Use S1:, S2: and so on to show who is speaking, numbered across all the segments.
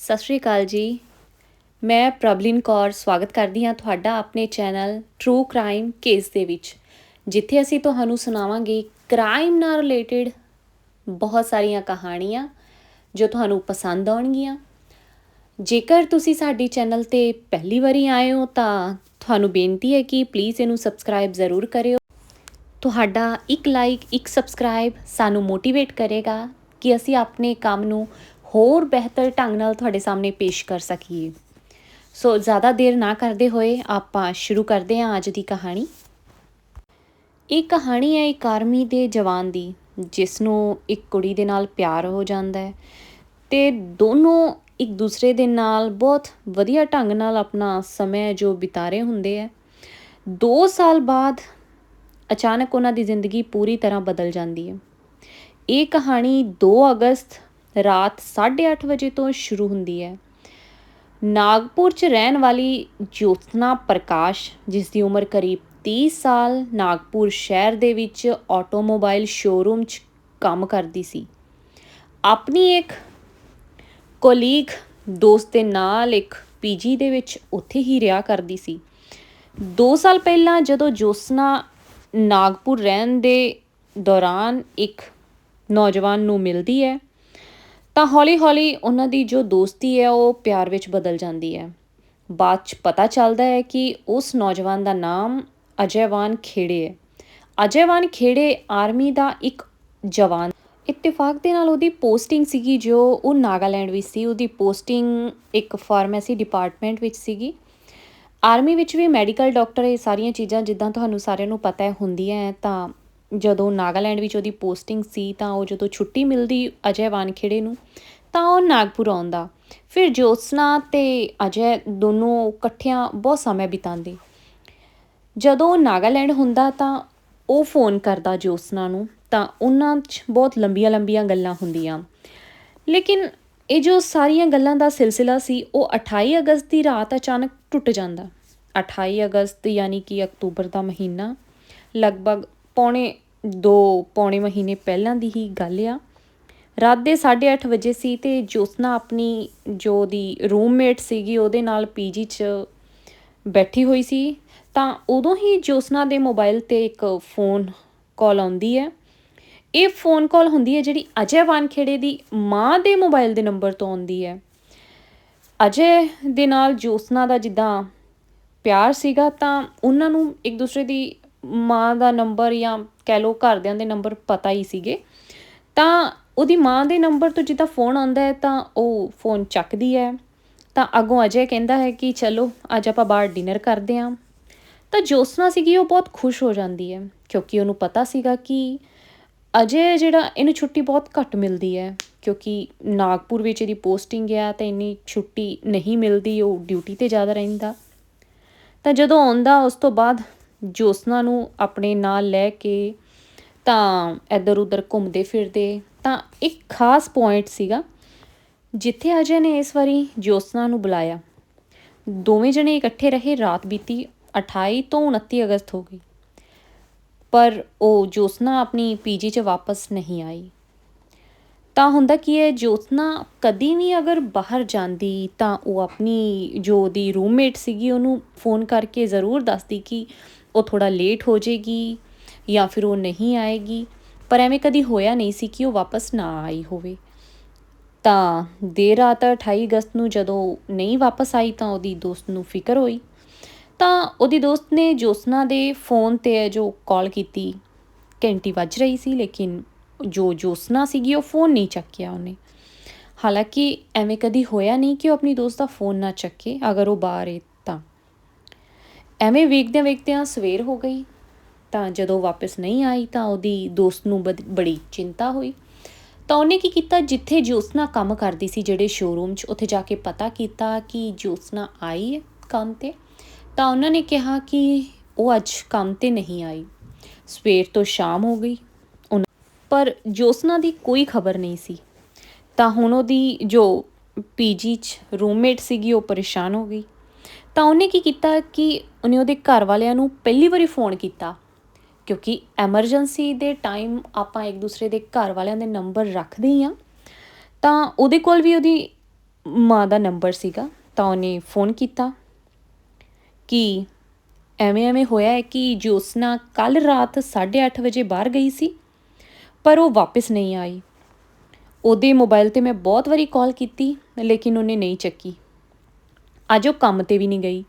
S1: ਸਤਿ ਸ਼੍ਰੀ ਅਕਾਲ ਜੀ। ਮੈਂ ਪ੍ਰਬਲਿਨ ਕੌਰ ਸਵਾਗਤ ਕਰਦੀ ਹਾਂ ਤੁਹਾਡਾ ਆਪਣੇ ਚੈਨਲ ਟਰੂ ਕ੍ਰਾਈਮ ਕੇਸ ਦੇ ਵਿੱਚ, ਜਿੱਥੇ ਅਸੀਂ ਤੁਹਾਨੂੰ ਸੁਣਾਵਾਂਗੇ ਕ੍ਰਾਈਮ ਨਾਲ ਰਿਲੇਟਡ ਬਹੁਤ ਸਾਰੀਆਂ ਕਹਾਣੀਆਂ ਜੋ ਤੁਹਾਨੂੰ ਪਸੰਦ ਆਉਣਗੀਆਂ। ਜੇਕਰ ਤੁਸੀਂ ਸਾਡੀ ਚੈਨਲ ਤੇ ਪਹਿਲੀ ਵਾਰੀ ਆਏ ਹੋ ਤਾਂ ਤੁਹਾਨੂੰ ਬੇਨਤੀ ਹੈ ਕਿ ਪਲੀਜ਼ ਇਹਨੂੰ ਸਬਸਕ੍ਰਾਈਬ ਜ਼ਰੂਰ ਕਰਿਓ। ਤੁਹਾਡਾ ਇੱਕ ਲਾਈਕ ਇੱਕ ਸਬਸਕ੍ਰਾਈਬ ਸਾਨੂੰ ਮੋਟੀਵੇਟ ਕਰੇਗਾ ਕਿ ਅਸੀਂ ਆਪਣੇ ਕੰਮ ਨੂੰ ਹੋਰ ਬਿਹਤਰ ਢੰਗ ਨਾਲ ਤੁਹਾਡੇ ਸਾਹਮਣੇ ਪੇਸ਼ ਕਰ ਸਕੀਏ। ਸੋ ਜ਼ਿਆਦਾ ਦੇਰ ਨਾ ਕਰਦੇ ਹੋਏ ਆਪਾਂ ਸ਼ੁਰੂ ਕਰਦੇ ਹਾਂ ਅੱਜ ਦੀ ਕਹਾਣੀ। ਇਹ ਕਹਾਣੀ ਹੈ ਇੱਕ ਆਰਮੀ ਦੇ ਜਵਾਨ ਦੀ ਜਿਸ ਨੂੰ ਇੱਕ ਕੁੜੀ ਦੇ ਨਾਲ ਪਿਆਰ ਹੋ ਜਾਂਦਾ ਹੈ ਤੇ ਦੋਨੋਂ ਇੱਕ ਦੂਸਰੇ ਦੇ ਨਾਲ ਬਹੁਤ ਵਧੀਆ ਢੰਗ ਨਾਲ ਆਪਣਾ ਸਮਾਂ ਜੋ ਬਿਤਾ ਹੁੰਦੇ ਆ 2 ਸਾਲ ਬਾਅਦ ਅਚਾਨਕ ਉਹਨਾਂ ਦੀ ਜ਼ਿੰਦਗੀ ਪੂਰੀ ਤਰ੍ਹਾਂ ਬਦਲ ਜਾਂਦੀ ਹੈ। ਇਹ ਕਹਾਣੀ 2 ਅਗਸਤ ਰਾਤ 8:30 ਵਜੇ ਤੋਂ ਸ਼ੁਰੂ ਹੁੰਦੀ ਹੈ। ਨਾਗਪੁਰ 'ਚ ਰਹਿਣ ਵਾਲੀ ਜੋਤਨਾ ਪ੍ਰਕਾਸ਼, ਜਿਸ ਦੀ ਉਮਰ ਕਰੀਬ 30 ਸਾਲ, ਨਾਗਪੁਰ ਸ਼ਹਿਰ ਦੇ ਵਿੱਚ ਆਟੋਮੋਬਾਈਲ ਸ਼ੋਰੂਮ 'ਚ ਕੰਮ ਕਰਦੀ ਸੀ। ਆਪਣੀ ਇੱਕ ਕੋਲੀਗ ਦੋਸਤ ਦੇ ਨਾਲ ਇੱਕ ਪੀਜੀ ਦੇ ਵਿੱਚ ਉੱਥੇ ਹੀ ਰਿਹਾ ਕਰਦੀ ਸੀ। 2 ਸਾਲ ਪਹਿਲਾਂ ਜਦੋਂ ਜੋਸਨਾ ਨਾਗਪੁਰ ਰਹਿਣ ਦੇ ਦੌਰਾਨ ਇੱਕ ਨੌਜਵਾਨ ਨੂੰ ਮਿਲਦੀ ਹੈ ਤਾਂ ਹੌਲੀ-ਹੌਲੀ ਉਹਨਾਂ ਦੀ ਜੋ ਦੋਸਤੀ ਹੈ, ਉਹ ਪਿਆਰ ਵਿੱਚ ਬਦਲ ਜਾਂਦੀ ਹੈ। ਬਾਅਦ ਚ ਪਤਾ ਚੱਲਦਾ ਹੈ ਕਿ ਉਸ ਨੌਜਵਾਨ ਦਾ ਨਾਮ ਅਜੈਵਾਨ ਖੇੜੇ ਹੈ। ਅਜੈਵਾਨ ਖੇੜੇ ਆਰਮੀ ਦਾ ਇੱਕ ਜਵਾਨ। ਇਤਫਾਕ ਦੇ ਨਾਲ ਉਹਦੀ ਪੋਸਟਿੰਗ ਸੀਗੀ ਜੋ ਉਹ ਨਾਗਾਲੈਂਡ ਵਿੱਚ ਸੀ। ਉਹਦੀ ਪੋਸਟਿੰਗ ਇੱਕ ਫਾਰਮੇਸੀ ਡਿਪਾਰਟਮੈਂਟ ਵਿੱਚ ਸੀਗੀ। ਆਰਮੀ ਵਿੱਚ ਵੀ ਮੈਡੀਕਲ ਡਾਕਟਰ, ਇਹ ਸਾਰੀਆਂ ਚੀਜ਼ਾਂ ਜਿੱਦਾਂ ਤੁਹਾਨੂੰ ਸਾਰਿਆਂ ਨੂੰ ਪਤਾ ਹੈ, ਹੁੰਦੀਆਂ ਹੈ, ਤਾਂ ਜਦੋਂ ਨਾਗਾਲੈਂਡ ਵਿੱਚ ਉਹਦੀ ਪੋਸਟਿੰਗ ਸੀ ਤਾਂ ਉਹ ਜਦੋਂ ਛੁੱਟੀ ਮਿਲਦੀ ਅਜੇ ਵਾਨਖੇੜੇ ਨੂੰ, ਤਾਂ ਉਹ ਨਾਗਪੁਰ ਆਉਂਦਾ। ਫਿਰ ਜੋਤਸਨਾ ਤੇ ਅਜੇ ਦੋਨੋਂ ਇਕੱਠਿਆਂ ਬਹੁਤ ਸਮਾਂ ਬਿਤਾਉਂਦੇ। ਜਦੋਂ ਨਾਗਾਲੈਂਡ ਹੁੰਦਾ ਤਾਂ ਉਹ ਫੋਨ ਕਰਦਾ ਜੋਤਸਨਾ ਨੂੰ, ਤਾਂ ਉਹਨਾਂ 'ਚ ਬਹੁਤ ਲੰਬੀਆਂ-ਲੰਬੀਆਂ ਗੱਲਾਂ ਹੁੰਦੀਆਂ। ਲੇਕਿਨ ਇਹ ਜੋ ਸਾਰੀਆਂ ਗੱਲਾਂ ਦਾ ਸਿਲਸਿਲਾ ਸੀ, ਉਹ 28 ਅਗਸਤ ਦੀ ਰਾਤ ਅਚਾਨਕ ਟੁੱਟ ਜਾਂਦਾ। 28 ਅਗਸਤ ਯਾਨੀ ਕਿ ਅਕਤੂਬਰ ਦਾ ਮਹੀਨਾ, ਲਗਭਗ ਪੌਣੇ 2 ਪੌਣੇ ਮਹੀਨੇ ਪਹਿਲਾਂ ਦੀ ਹੀ ਗੱਲ ਆ। ਰਾਤ ਦੇ 8:30 ਵਜੇ ਸੀ ਤੇ ਜੋਸਨਾ ਆਪਣੀ ਜੋ ਦੀ ਰੂਮਮੇਟ ਸੀਗੀ ਉਹਦੇ ਨਾਲ ਪੀਜੀ 'ਚ ਬੈਠੀ ਹੋਈ ਸੀ। ਤਾਂ ਉਦੋਂ ਹੀ ਜੋਸਨਾ ਦੇ ਮੋਬਾਈਲ ਤੇ ਇੱਕ ਫੋਨ ਕਾਲ ਆਉਂਦੀ ਹੈ। ਇਹ ਫੋਨ ਕਾਲ ਹੁੰਦੀ ਹੈ ਜਿਹੜੀ ਅਜੇ ਵਾਨਖੇੜੇ ਦੀ ਮਾਂ ਦੇ ਮੋਬਾਈਲ ਦੇ ਨੰਬਰ ਤੋਂ ਆਉਂਦੀ ਹੈ। ਅਜੇ ਦੇ ਨਾਲ ਜੋਸਨਾ ਦਾ ਜਿੱਦਾਂ ਪਿਆਰ ਸੀਗਾ ਤਾਂ ਉਹਨਾਂ ਨੂੰ ਇੱਕ ਦੂਸਰੇ ਦੀ ਮਾਂ ਦਾ ਨੰਬਰ ਜਾਂ ਕਹਿ ਲਓ ਘਰਦਿਆਂ ਦੇ ਨੰਬਰ ਪਤਾ ਹੀ ਸੀਗੇ। ਤਾਂ ਉਹਦੀ ਮਾਂ ਦੇ ਨੰਬਰ ਤੋਂ ਜਿੱਦਾਂ ਫੋਨ ਆਉਂਦਾ ਹੈ ਤਾਂ ਉਹ ਫੋਨ ਚੱਕਦੀ ਹੈ। ਤਾਂ ਅੱਗੋਂ ਅਜੇ ਕਹਿੰਦਾ ਹੈ ਕਿ ਚਲੋ, ਅੱਜ ਆਪਾਂ ਬਾਹਰ ਡਿਨਰ ਕਰਦੇ ਆਂ ਤਾਂ ਜੋਸਨਾ ਸੀਗੀ ਉਹ ਬਹੁਤ ਖੁਸ਼ ਹੋ ਜਾਂਦੀ ਹੈ ਕਿਉਂਕਿ ਉਹਨੂੰ ਪਤਾ ਸੀਗਾ ਕਿ ਅਜੇ ਜਿਹੜਾ ਇਹਨੂੰ ਛੁੱਟੀ ਬਹੁਤ ਘੱਟ ਮਿਲਦੀ ਹੈ ਕਿਉਂਕਿ ਨਾਗਪੁਰ ਵਿੱਚ ਇਹਦੀ ਪੋਸਟਿੰਗ ਆ ਤਾਂ ਇੰਨੀ ਛੁੱਟੀ ਨਹੀਂ ਮਿਲਦੀ, ਉਹ ਡਿਊਟੀ ਤੇ ਜ਼ਿਆਦਾ ਰਹਿੰਦਾ। ਤਾਂ ਜਦੋਂ ਆਉਂਦਾ ਉਸ ਤੋਂ ਬਾਅਦ ਜੋਸਨਾ ਨੂੰ ਆਪਣੇ ਨਾਲ ਲੈ ਕੇ ਤਾਂ ਇੱਧਰ ਉੱਧਰ ਘੁੰਮਦੇ ਫਿਰਦੇ। ਤਾਂ ਇੱਕ ਖਾਸ ਪੁਆਇੰਟ ਸੀਗਾ, ਜਿੱਥੇ ਅਜੇ ਨੇ ਇਸ ਵਾਰੀ ਜੋਸਨਾ ਨੂੰ ਬੁਲਾਇਆ। ਦੋਵੇਂ ਜਣੇ ਇਕੱਠੇ ਰਹੇ, ਰਾਤ ਬੀਤੀ 28 ਤੋਂ 29 ਅਗਸਤ ਹੋ ਗਈ। ਪਰ ਉਹ ਜੋਸਨਾ ਆਪਣੀ ਪੀਜੀ 'ਚ ਵਾਪਸ ਨਹੀਂ ਆਈ। ਤਾਂ ਹੁੰਦਾ ਕੀ ਹੈ ਜੋਤਨਾ ਕਦੀ ਵੀ ਅਗਰ ਬਾਹਰ ਜਾਂਦੀ, ਤਾਂ ਉਹ ਆਪਣੀ ਜੋ ਦੀ ਰੂਮਮੇਟ ਸੀਗੀ, ਉਹਨੂੰ ਫੋਨ ਕਰਕੇ ਜ਼ਰੂਰ ਦੱਸਦੀ ਕਿ ਉਹ ਥੋੜਾ ਲੇਟ ਹੋ ਜਾਏਗੀ ਜਾਂ ਫਿਰ ਉਹ ਨਹੀਂ ਆਏਗੀ, ਪਰ ਐਵੇਂ ਕਦੀ ਹੋਇਆ ਨਹੀਂ ਸੀ ਕਿ ਉਹ ਵਾਪਸ ਨਾ ਆਈ ਹੋਵੇ। ਤਾਂ ਦੇਰ ਰਾਤ 28 ਅਗਸਤ ਨੂੰ ਜਦੋਂ ਨਹੀਂ ਵਾਪਸ ਆਈ ਤਾਂ ਉਹਦੀ ਦੋਸਤ ਨੂੰ ਫਿਕਰ ਹੋਈ। ਤਾਂ ਉਹਦੀ ਦੋਸਤ ਨੇ ਜੋਸਨਾ ਦੇ ਫੋਨ ਤੇ ਜੋ ਕਾਲ ਕੀਤੀ, ਘੰਟੀ ਵੱਜ ਰਹੀ ਸੀ, ਲੇਕਿਨ ਜੋ ਜੋਸਨਾ ਸੀਗੀ ਉਹ ਫੋਨ ਨਹੀਂ ਚੱਕਿਆ ਉਹਨੇ। ਹਾਲਾਂਕਿ ਐਵੇਂ ਕਦੀ ਹੋਇਆ ਨਹੀਂ ਕਿ ਉਹ ਆਪਣੀ ਦੋਸਤ ਦਾ ਫੋਨ ਨਾ ਚੱਕੇ, ਅਗਰ ਉਹ ਬਾਹਰ ਹੈ ਐਵੇਂ ਵੇਖਦਿਆਂ ਵੇਖਦਿਆਂ ਸਵੇਰ ਹੋ ਗਈ। ਤਾਂ ਜਦੋਂ ਵਾਪਸ ਨਹੀਂ ਆਈ ਤਾਂ ਉਹਦੀ ਦੋਸਤ ਨੂੰ ਬੜੀ ਚਿੰਤਾ ਹੋਈ। ਤਾਂ ਉਹਨੇ ਕੀ ਕੀਤਾ? ਜਿੱਥੇ ਜੋਸਨਾ ਕੰਮ ਕਰਦੀ ਸੀ, ਜਿਹੜੇ ਸ਼ੋਰੂਮ 'ਚ ਉੱਥੇ ਜਾ ਕੇ ਪਤਾ ਕੀਤਾ ਕਿ ਜੋਸਨਾ ਆਈ ਹੈ ਕੰਮ ਤੇ, ਤਾਂ ਉਹਨਾਂ ਨੇ ਕਿਹਾ ਕਿ ਉਹ ਅੱਜ ਕੰਮ ਤੇ ਨਹੀਂ ਆਈ। ਸਵੇਰ ਤੋਂ ਸ਼ਾਮ ਹੋ ਗਈ। ਪਰ ਜੋਸਨਾ ਦੀ ਕੋਈ ਖਬਰ ਨਹੀਂ ਸੀ। ਤਾਂ ਹੁਣ ਉਹਦੀ ਜੋ ਪੀਜੀ 'ਚ ਰੂਮਮੇਟ ਸੀਗੀ, ਉਹ ਪਰੇਸ਼ਾਨ ਹੋ ਗਈ। ਤਾਂ ਉਹਨੇ ਕੀ ਕੀਤਾ ਕਿ ਉਹਨੇ ਉਹਦੇ ਘਰ ਵਾਲਿਆਂ ਨੂੰ ਪਹਿਲੀ ਵਾਰੀ ਫੋਨ ਕੀਤਾ, ਕਿਉਂਕਿ ਐਮਰਜੈਂਸੀ ਦੇ ਟਾਈਮ ਆਪਾਂ ਇੱਕ ਦੂਸਰੇ ਦੇ ਘਰ ਵਾਲਿਆਂ ਦੇ ਨੰਬਰ ਰੱਖਦੇ ਹੀ ਹਾਂ, ਤਾਂ ਉਹਦੇ ਕੋਲ ਵੀ ਉਹਦੀ ਮਾਂ ਦਾ ਨੰਬਰ ਸੀਗਾ, ਤਾਂ ਉਹਨੇ ਫੋਨ ਕੀਤਾ ਕਿ ਐਵੇਂ ਐਵੇਂ ਹੋਇਆ ਹੈ ਕਿ ਜੋਸਨਾ ਕੱਲ ਰਾਤ 8:30 ਵਜੇ ਬਾਹਰ ਗਈ ਸੀ, ਪਰ ਉਹ ਵਾਪਸ ਨਹੀਂ ਆਈ। ਉਹਦੇ ਮੋਬਾਈਲ ਤੇ ਮੈਂ ਬਹੁਤ ਵਾਰੀ ਕਾਲ ਕੀਤੀ, ਲੇਕਿਨ ਉਹਨੇ ਨਹੀਂ ਚੱਕੀ। ਅੱਜ ਉਹ ਕੰਮ ਤੇ ਵੀ ਨਹੀਂ ਗਈ।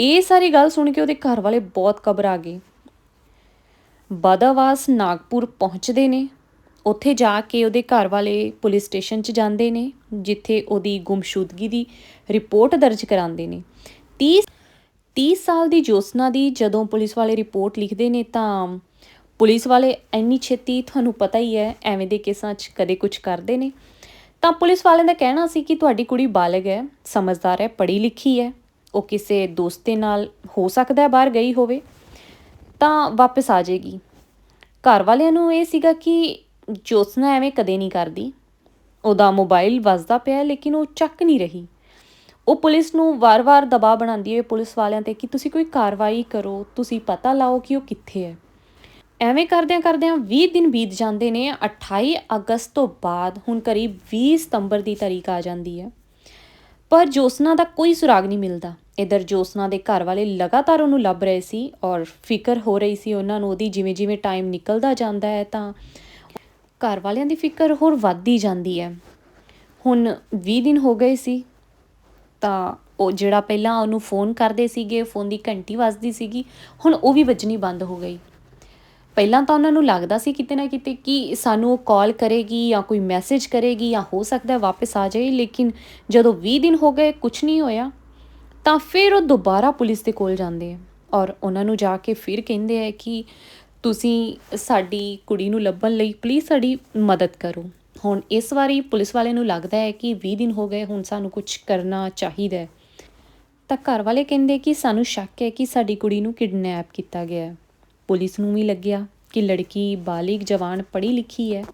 S1: ਇਹ ਸਾਰੀ ਗੱਲ ਸੁਣ ਕੇ ਉਹਦੇ ਘਰ ਵਾਲੇ ਬਹੁਤ ਘਬਰਾ ਗਏ। ਬਾਦਾਵਾਸ ਨਾਗਪੁਰ ਪਹੁੰਚਦੇ ਨੇ। ਉੱਥੇ ਜਾ ਕੇ ਉਹਦੇ ਘਰ ਵਾਲੇ ਪੁਲਿਸ ਸਟੇਸ਼ਨ 'ਚ ਜਾਂਦੇ ਨੇ, ਜਿੱਥੇ ਉਹਦੀ ਗੁੰਮਸ਼ੁਦਗੀ ਦੀ ਰਿਪੋਰਟ ਦਰਜ ਕਰਾਉਂਦੇ ਨੇ। 30 30 ਸਾਲ ਦੀ ਜੋਸਨਾ ਦੀ ਜਦੋਂ ਪੁਲਿਸ ਵਾਲੇ ਰਿਪੋਰਟ ਲਿਖਦੇ ਨੇ ਤਾਂ ਪੁਲਿਸ ਵਾਲੇ ਇੰਨੀ ਛੇਤੀ, ਤੁਹਾਨੂੰ ਪਤਾ ਹੀ ਹੈ, ਐਵੇਂ ਦੇ ਕੇਸਾਂ 'ਚ ਕਦੇ ਕੁਝ ਕਰਦੇ ਨੇ। ਤਾਂ ਪੁਲਿਸ ਵਾਲਿਆਂ ਦਾ ਕਹਿਣਾ ਸੀ ਕਿ ਤੁਹਾਡੀ ਕੁੜੀ ਬਾਲਗ ਹੈ, ਸਮਝਦਾਰ ਹੈ, ਪੜ੍ਹੀ ਲਿਖੀ ਹੈ, ਉਹ ਕਿਸੇ ਦੋਸਤ ਦੇ ਨਾਲ ਹੋ ਸਕਦਾ ਹੈ ਬਾਹਰ ਗਈ ਹੋਵੇ, ਤਾਂ ਵਾਪਸ ਆ ਜਾਏਗੀ। ਘਰ ਵਾਲਿਆਂ ਨੂੰ ਇਹ ਸੀਗਾ ਕਿ ਜੋਸਨਾ ਐਵੇਂ ਕਦੇ ਨਹੀਂ ਕਰਦੀ। ਉਹਦਾ ਮੋਬਾਈਲ ਵੱਜਦਾ ਪਿਆ, ਲੇਕਿਨ ਉਹ ਚੱਕ ਨਹੀਂ ਰਹੀ। ਉਹ ਪੁਲਿਸ ਨੂੰ ਵਾਰ-ਵਾਰ ਦਬਾਅ ਬਣਾਉਂਦੀ ਹੈ ਪੁਲਿਸ ਵਾਲਿਆਂ ਤੇ ਕਿ ਤੁਸੀਂ ਕੋਈ ਕਾਰਵਾਈ ਕਰੋ, ਤੁਸੀਂ ਪਤਾ ਲਾਓ ਕਿ ਉਹ ਕਿੱਥੇ ਹੈ। ਐਵੇਂ ਕਰਦਿਆਂ ਕਰਦਿਆਂ 20 ਦਿਨ ਬੀਤ ਜਾਂਦੇ ਨੇ 28 ਅਗਸਤ ਤੋਂ ਬਾਅਦ ਹੁਣ ਕਰੀਬ 20 ਸਤੰਬਰ ਦੀ ਤਾਰੀਖ ਆ ਜਾਂਦੀ ਹੈ। ਪਰ ਜੋਸਨਾ ਦਾ ਕੋਈ ਸੁਰਾਗ ਨਹੀਂ ਮਿਲਦਾ। ਇਧਰ ਜੋਸਨਾ ਦੇ ਘਰ ਵਾਲੇ ਲਗਾਤਾਰ ਉਹਨੂੰ ਲੱਭ ਰਹੇ ਸੀ ਔਰ ਫਿਕਰ ਹੋ ਰਹੀ ਸੀ ਉਹਨਾਂ ਨੂੰ ਉਹਦੀ ਜਿਵੇਂ ਜਿਵੇਂ ਟਾਈਮ ਨਿਕਲਦਾ ਜਾਂਦਾ ਹੈ ਤਾਂ ਘਰ ਵਾਲਿਆਂ ਦੀ ਫਿਕਰ ਹੋਰ ਵੱਧਦੀ ਜਾਂਦੀ ਹੈ। ਹੁਣ 20 ਦਿਨ ਹੋ ਗਏ ਸੀ ਤਾਂ ਉਹ ਜਿਹੜਾ ਪਹਿਲਾਂ ਉਹਨੂੰ ਫੋਨ ਕਰਦੇ ਸੀਗੇ ਫੋਨ ਦੀ ਘੰਟੀ ਵੱਜਦੀ ਸੀਗੀ, ਹੁਣ ਉਹ ਵੀ ਵੱਜਣੀ ਬੰਦ ਹੋ ਗਈ। ਪਹਿਲਾਂ ਤਾਂ ਉਹਨਾਂ ਨੂੰ ਲੱਗਦਾ ਸੀ ਕਿਤੇ ਨਾ ਕਿਤੇ ਕਿ ਸਾਨੂੰ ਉਹ ਕਾਲ ਕਰੇਗੀ ਜਾਂ ਕੋਈ ਮੈਸੇਜ ਕਰੇਗੀ ਜਾਂ ਹੋ ਸਕਦਾ ਹੈ ਵਾਪਸ ਆ ਜਾਏ, ਲੇਕਿਨ ਜਦੋਂ 20 ਦਿਨ ਹੋ ਗਏ ਕੁਝ ਨਹੀਂ ਹੋਇਆ, ਤਾਂ ਫਿਰ ਉਹ ਦੁਬਾਰਾ ਪੁਲਿਸ ਦੇ ਕੋਲ ਜਾਂਦੇ ਆ ਔਰ ਉਹਨਾਂ ਨੂੰ ਜਾ ਕੇ ਫਿਰ ਕਹਿੰਦੇ ਆ ਕਿ ਤੁਸੀਂ ਸਾਡੀ ਕੁੜੀ ਨੂੰ ਲੱਭਣ ਲਈ ਪਲੀਜ਼ ਸਾਡੀ ਮਦਦ ਕਰੋ। ਹੁਣ ਇਸ ਵਾਰੀ ਪੁਲਿਸ ਵਾਲੇ ਨੂੰ ਲੱਗਦਾ ਹੈ ਕਿ 20 ਦਿਨ ਹੋ ਗਏ, ਹੁਣ ਸਾਨੂੰ ਕੁਝ ਕਰਨਾ ਚਾਹੀਦਾ ਹੈ। ਤਾਂ ਘਰ ਵਾਲੇ ਕਹਿੰਦੇ ਕਿ ਸਾਨੂੰ ਸ਼ੱਕ ਹੈ ਕਿ ਸਾਡੀ ਕੁੜੀ ਨੂੰ ਕਿਡਨੈਪ ਕੀਤਾ ਗਿਆ ਹੈ। ਪੁਲਿਸ ਨੂੰ ਵੀ ਲੱਗਿਆ ਕਿ ਲੜਕੀ ਬਾਲਿਗ ਜਵਾਨ ਪੜ੍ਹੀ ਲਿਖੀ ਹੈ।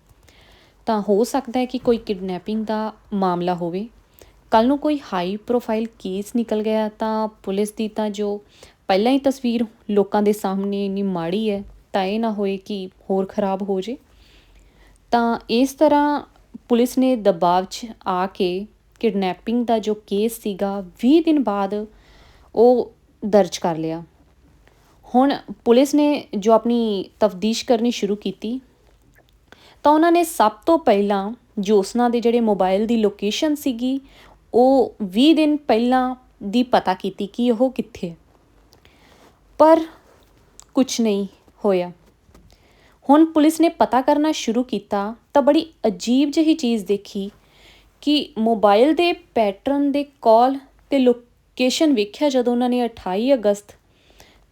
S1: ਤਾਂ ਹੋ ਸਕਦਾ ਹੈ ਕਿ ਕੋਈ ਕਿਡਨੈਪਿੰਗ ਦਾ ਮਾਮਲਾ ਹੋਵੇ। ਕੱਲ ਨੂੰ ਕੋਈ ਹਾਈ ਪ੍ਰੋਫਾਈਲ ਕੇਸ ਨਿਕਲ ਗਿਆ ਤਾਂ ਪੁਲਿਸ ਦੀ ਤਾਂ ਜੋ ਪਹਿਲਾਂ ਹੀ ਤਸਵੀਰ ਲੋਕਾਂ ਦੇ ਸਾਹਮਣੇ ਇੰਨੀ ਮਾੜੀ ਹੈ, ਤਾਂ ਇਹ ਨਾ ਹੋਏ ਕਿ ਹੋਰ ਖਰਾਬ ਹੋ ਜੇ। ਤਾਂ ਇਸ ਤਰ੍ਹਾਂ ਪੁਲਿਸ ਨੇ ਦਬਾਅ 'ਚ ਆ ਕੇ ਕਿਡਨੈਪਿੰਗ ਦਾ ਜੋ ਕੇਸ ਸੀਗਾ 20 ਦਿਨ ਬਾਅਦ ਉਹ ਦਰਜ ਕਰ ਲਿਆ। ਹੁਣ ਪੁਲਿਸ ਨੇ ਜੋ ਆਪਣੀ ਤਫਦੀਸ਼ ਕਰਨੀ ਸ਼ੁਰੂ ਕੀਤੀ, ਤਾਂ ਉਹਨਾਂ ਨੇ ਸਭ ਤੋਂ ਪਹਿਲਾਂ ਜੋਸਨਾ ਦੇ ਜਿਹੜੇ ਮੋਬਾਈਲ ਦੀ ਲੋਕੇਸ਼ਨ ਸੀਗੀ, ਉਹ 20 ਦਿਨ ਪਹਿਲਾਂ ਦੀ ਪਤਾ ਕੀਤੀ ਕਿ ਉਹ ਕਿੱਥੇ ਹੈ। ਪਰ ਕੁਝ ਨਹੀਂ ਹੋਇਆ। ਹੁਣ ਪੁਲਿਸ ਨੇ ਪਤਾ ਕਰਨਾ ਸ਼ੁਰੂ ਕੀਤਾ, ਤਾਂ ਬੜੀ ਅਜੀਬ ਜਿਹੀ ਚੀਜ਼ ਦੇਖੀ ਕਿ ਮੋਬਾਈਲ ਦੇ ਪੈਟਰਨ ਦੇ ਕਾਲ ਤੇ ਲੋਕੇਸ਼ਨ ਵੇਖਿਆ ਜਦੋਂ ਉਹਨਾਂ ਨੇ 28 ਅਗਸਤ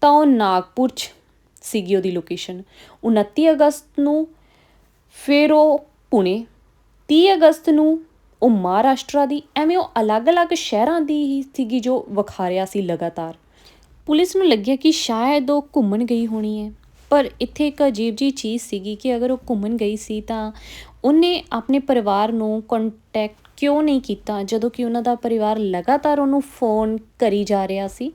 S1: ਤਾਂ ਉਹ ਨਾਗਪੁਰ 'ਚ ਸੀਗੀ ਉਹਦੀ ਲੋਕੇਸ਼ਨ 29 ਅਗਸਤ ਨੂੰ ਫਿਰ ਉਹ ਪੁਣੇ 30 ਅਗਸਤ ਨੂੰ ਉਹ ਮਹਾਰਾਸ਼ਟਰ ਦੀ, ਐਵੇਂ ਉਹ ਅਲੱਗ-ਅਲੱਗ ਸ਼ਹਿਰਾਂ ਦੀ ਹੀ ਸੀਗੀ ਜੋ ਵਿਖਾਰਿਆ ਸੀ ਲਗਾਤਾਰ। ਪੁਲਿਸ ਨੂੰ ਲੱਗਿਆ ਕਿ ਸ਼ਾਇਦ ਉਹ ਘੁੰਮਣ ਗਈ ਹੋਣੀ ਹੈ, ਪਰ ਇੱਥੇ ਇੱਕ ਅਜੀਬ ਜੀ ਚੀਜ਼ ਸੀਗੀ ਕਿ ਅਗਰ ਉਹ ਘੁੰਮਣ ਗਈ ਸੀ ਤਾਂ ਉਹਨੇ ਆਪਣੇ ਪਰਿਵਾਰ ਨੂੰ ਕੰਟੈਕਟ ਕਿਉਂ ਨਹੀਂ ਕੀਤਾ? ਜਦੋਂ ਕਿ ਉਹਨਾਂ ਦਾ ਪਰਿਵਾਰ ਲਗਾਤਾਰ ਉਹਨੂੰ ਫੋਨ ਕਰੀ ਜਾ ਰਿਹਾ ਸੀ,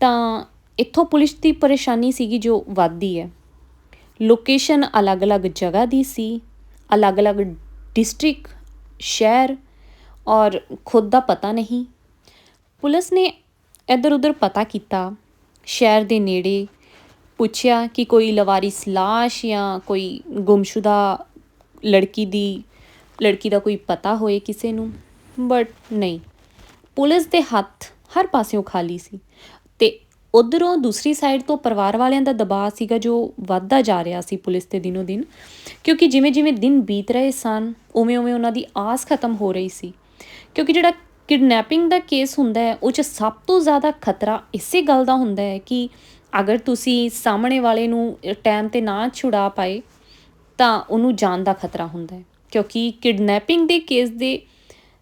S1: ਤਾਂ ਇੱਥੋਂ ਪੁਲਿਸ ਦੀ ਪਰੇਸ਼ਾਨੀ ਸੀਗੀ ਜੋ ਵੱਧਦੀ ਹੈ। ਲੋਕੇਸ਼ਨ ਅਲੱਗ-ਅਲੱਗ ਜਗ੍ਹਾ ਦੀ ਸੀ, ਅਲੱਗ-ਅਲੱਗ ਡਿਸਟ੍ਰਿਕਟ, ਸ਼ਹਿਰ ਔਰ ਖੁਦ ਦਾ ਪਤਾ ਨਹੀਂ। ਪੁਲਿਸ ਨੇ ਇੱਧਰ ਉੱਧਰ ਪਤਾ ਕੀਤਾ, ਸ਼ਹਿਰ ਦੇ ਨੇੜੇ ਪੁੱਛਿਆ ਕਿ ਕੋਈ ਲਵਾਰਿਸ ਲਾਸ਼ ਜਾਂ ਕੋਈ ਗੁੰਮਸ਼ੁਦਾ ਲੜਕੀ ਦੀ, ਲੜਕੀ ਦਾ ਕੋਈ ਪਤਾ ਹੋਏ ਕਿਸੇ ਨੂੰ ਬਟ ਨਹੀਂ। ਪੁਲਿਸ ਦੇ ਹੱਥ ਹਰ ਪਾਸਿਓਂ ਖਾਲੀ ਸੀ। ਉਧਰੋਂ ਦੂਸਰੀ ਸਾਈਡ ਤੋਂ ਪਰਿਵਾਰ ਵਾਲਿਆਂ ਦਾ ਦਬਾਅ ਸੀਗਾ ਜੋ ਵੱਧਦਾ ਜਾ ਰਿਹਾ ਸੀ ਪੁਲਿਸ ਤੇ ਦਿਨੋ ਦਿਨ, ਕਿਉਂਕਿ ਜਿਵੇਂ ਜਿਵੇਂ ਦਿਨ ਬੀਤ ਰਹੇ ਸਨ, ਉਵੇਂ ਉਵੇਂ ਉਹਨਾਂ ਦੀ ਆਸ ਖਤਮ ਹੋ ਰਹੀ ਸੀ। ਕਿਉਂਕਿ ਜਿਹੜਾ ਕਿਡਨੈਪਿੰਗ ਦਾ ਕੇਸ ਹੁੰਦਾ ਹੈ, ਉਹ 'ਚ ਸਭ ਤੋਂ ਜ਼ਿਆਦਾ ਖਤਰਾ ਇਸੇ ਗੱਲ ਦਾ ਹੁੰਦਾ ਹੈ ਕਿ ਅਗਰ ਤੁਸੀਂ ਸਾਹਮਣੇ ਵਾਲੇ ਨੂੰ ਟਾਈਮ ਤੇ ਨਾ ਛੁਡਾ ਪਾਏ, ਤਾਂ ਉਹਨੂੰ ਜਾਨ ਦਾ ਖਤਰਾ ਹੁੰਦਾ ਹੈ। ਕਿਉਂਕਿ ਕਿਡਨੈਪਿੰਗ ਦੇ ਕੇਸ ਦੇ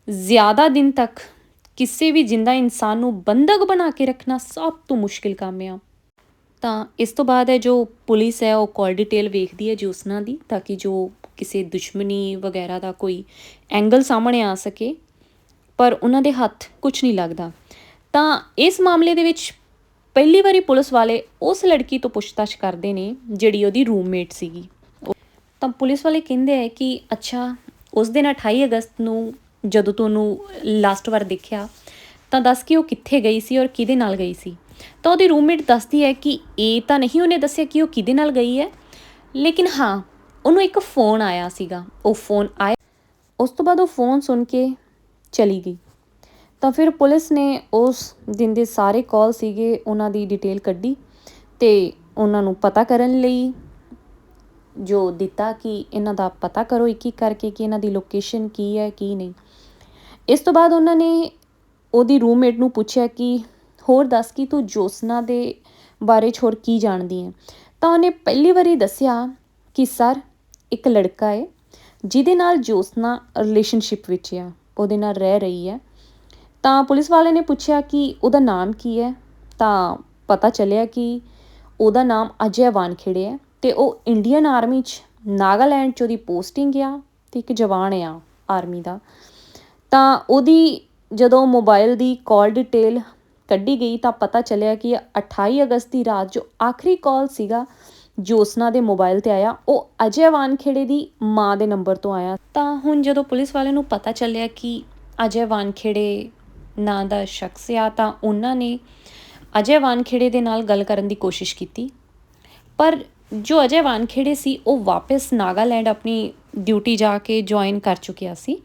S1: ਜ਼ਿਆਦਾ ਦਿਨ ਤੱਕ ਕਿਸੇ ਵੀ ਜਿੰਦਾ ਇਨਸਾਨ ਨੂੰ ਬੰਦਕ ਬਣਾ ਕੇ ਰੱਖਣਾ ਸਭ ਤੋਂ ਮੁਸ਼ਕਿਲ ਕੰਮ ਆ। ਤਾਂ ਇਸ ਤੋਂ ਬਾਅਦ ਹੈ ਜੋ ਪੁਲਿਸ ਹੈ, ਉਹ ਕਾਲ ਡਿਟੇਲ ਵੇਖਦੀ ਹੈ ਜੋਸਨਾ ਦੀ, ਤਾਂ ਕਿ ਜੋ ਕਿਸੇ ਦੁਸ਼ਮਣੀ ਵਗੈਰਾ ਦਾ ਕੋਈ ਐਂਗਲ ਸਾਹਮਣੇ ਆ ਸਕੇ, ਪਰ ਉਹਨਾਂ ਦੇ ਹੱਥ ਕੁਝ ਨਹੀਂ ਲੱਗਦਾ। ਤਾਂ ਇਸ ਮਾਮਲੇ ਦੇ ਵਿੱਚ ਪਹਿਲੀ ਵਾਰੀ ਪੁਲਿਸ ਵਾਲੇ ਉਸ ਲੜਕੀ ਤੋਂ ਪੁੱਛਤਾਛ ਕਰਦੇ ਨੇ, ਜਿਹੜੀ ਉਹਦੀ ਰੂਮਮੇਟ ਸੀਗੀ। ਤਾਂ ਪੁਲਿਸ ਵਾਲੇ ਕਹਿੰਦੇ ਆ ਕਿ ਅੱਛਾ, ਉਸ ਦਿਨ 28 ਅਗਸਤ ਨੂੰ ਜਦੋਂ ਤੂੰ ਉਹਨੂੰ ਲਾਸਟ ਵਾਰ ਦੇਖਿਆ, ਤਾਂ ਦੱਸ ਕਿ ਉਹ ਕਿੱਥੇ ਗਈ ਸੀ ਔਰ ਕਿਹਦੇ ਨਾਲ ਗਈ ਸੀ। ਤਾਂ ਉਹਦੀ ਰੂਮਮੇਟ ਦੱਸਦੀ ਹੈ ਕਿ ਇਹ ਤਾਂ ਨਹੀਂ ਉਹਨੇ ਦੱਸਿਆ ਕਿ ਉਹ ਕਿਹਦੇ ਨਾਲ ਗਈ ਹੈ, ਲੇਕਿਨ ਹਾਂ, ਉਹਨੂੰ ਇੱਕ ਫੋਨ ਆਇਆ ਸੀਗਾ। ਉਹ ਫੋਨ ਆਇਆ, ਉਸ ਤੋਂ ਬਾਅਦ ਉਹ ਫੋਨ ਸੁਣ ਕੇ ਚਲੀ ਗਈ। ਤਾਂ ਫਿਰ ਪੁਲਿਸ ਨੇ ਉਸ ਦਿਨ ਦੇ ਸਾਰੇ ਕਾਲ ਸੀਗੇ, ਉਹਨਾਂ ਦੀ ਡਿਟੇਲ ਕੱਢੀ ਤੇ ਉਹਨਾਂ ਨੂੰ ਪਤਾ ਕਰਨ ਲਈ ਜੋ ਦਿੱਤਾ ਕਿ ਇਹਨਾਂ ਦਾ ਪਤਾ ਕਰੋ ਇੱਕ ਇੱਕ ਕਰਕੇ ਕਿ ਇਹਨਾਂ ਦੀ ਲੋਕੇਸ਼ਨ ਕੀ ਹੈ, ਕੀ ਨਹੀਂ। ਇਸ ਤੋਂ ਬਾਅਦ ਉਹਨਾਂ ਨੇ ਉਹਦੀ ਰੂਮਮੇਟ ਨੂੰ ਪੁੱਛਿਆ ਕਿ ਹੋਰ ਦੱਸ ਕਿ ਤੂੰ ਜੋਸਨਾ ਦੇ ਬਾਰੇ 'ਚ ਹੋਰ ਕੀ ਜਾਣਦੀ ਹੈ? ਤਾਂ ਉਹਨੇ ਪਹਿਲੀ ਵਾਰੀ ਦੱਸਿਆ ਕਿ ਸਰ, ਇੱਕ ਲੜਕਾ ਹੈ, ਜਿਹਦੇ ਨਾਲ ਜੋਸਨਾ ਰਿਲੇਸ਼ਨਸ਼ਿਪ ਵਿੱਚ ਆ, ਉਹਦੇ ਨਾਲ ਰਹਿ ਰਹੀ ਹੈ। ਤਾਂ ਪੁਲਿਸ ਵਾਲੇ ਨੇ ਪੁੱਛਿਆ ਕਿ ਉਹਦਾ ਨਾਮ ਕੀ ਹੈ? ਤਾਂ ਪਤਾ ਚੱਲਿਆ ਕਿ ਉਹਦਾ ਨਾਮ ਅਜੇ ਵਾਨਖੇੜੇ ਹੈ ਤੇ ਉਹ ਇੰਡੀਅਨ ਆਰਮੀ 'ਚ ਨਾਗਾਲੈਂਡ 'ਚ ਉਹਦੀ ਪੋਸਟਿੰਗ ਆ ਤੇ ਇੱਕ ਜਵਾਨ ਆ ਆਰਮੀ ਦਾ। ਤਾਂ ਉਹਦੀ ਜਦੋਂ ਮੋਬਾਈਲ ਦੀ ਕਾਲ ਡਿਟੇਲ ਕੱਢੀ ਗਈ ਤਾਂ ਪਤਾ ਚੱਲਿਆ ਕਿ 28 ਅਗਸਤ ਦੀ ਰਾਤ ਜੋ ਆਖਰੀ ਕਾਲ ਸੀਗਾ ਜੋਸਨਾ ਦੇ ਮੋਬਾਈਲ ਤੇ ਆਇਆ, ਉਹ ਅਜੇ ਵਾਨਖੇੜੇ ਦੀ ਮਾਂ ਦੇ ਨੰਬਰ ਤੋਂ ਆਇਆ। ਤਾਂ ਹੁਣ ਜਦੋਂ ਪੁਲਿਸ ਵਾਲੇ ਨੂੰ ਪਤਾ ਚੱਲਿਆ ਕਿ ਅਜੇ ਵਾਨਖੇੜੇ ਨਾਂ ਦਾ ਸ਼ਖਸ ਆ, ਤਾਂ ਉਹਨਾਂ ਨੇ ਅਜੇ ਵਾਨਖੇੜੇ ਦੇ ਨਾਲ ਗੱਲ ਕਰਨ ਦੀ ਕੋਸ਼ਿਸ਼ ਕੀਤੀ। ਪਰ ਜੋ ਅਜੇ ਵਾਨਖੇੜੇ ਸੀ, ਉਹ ਵਾਪਸ ਨਾਗਾਲੈਂਡ ਆਪਣੀ ਡਿਊਟੀ ਜਾ ਕੇ ਜੁਆਇਨ ਕਰ ਚੁੱਕਿਆ ਸੀ।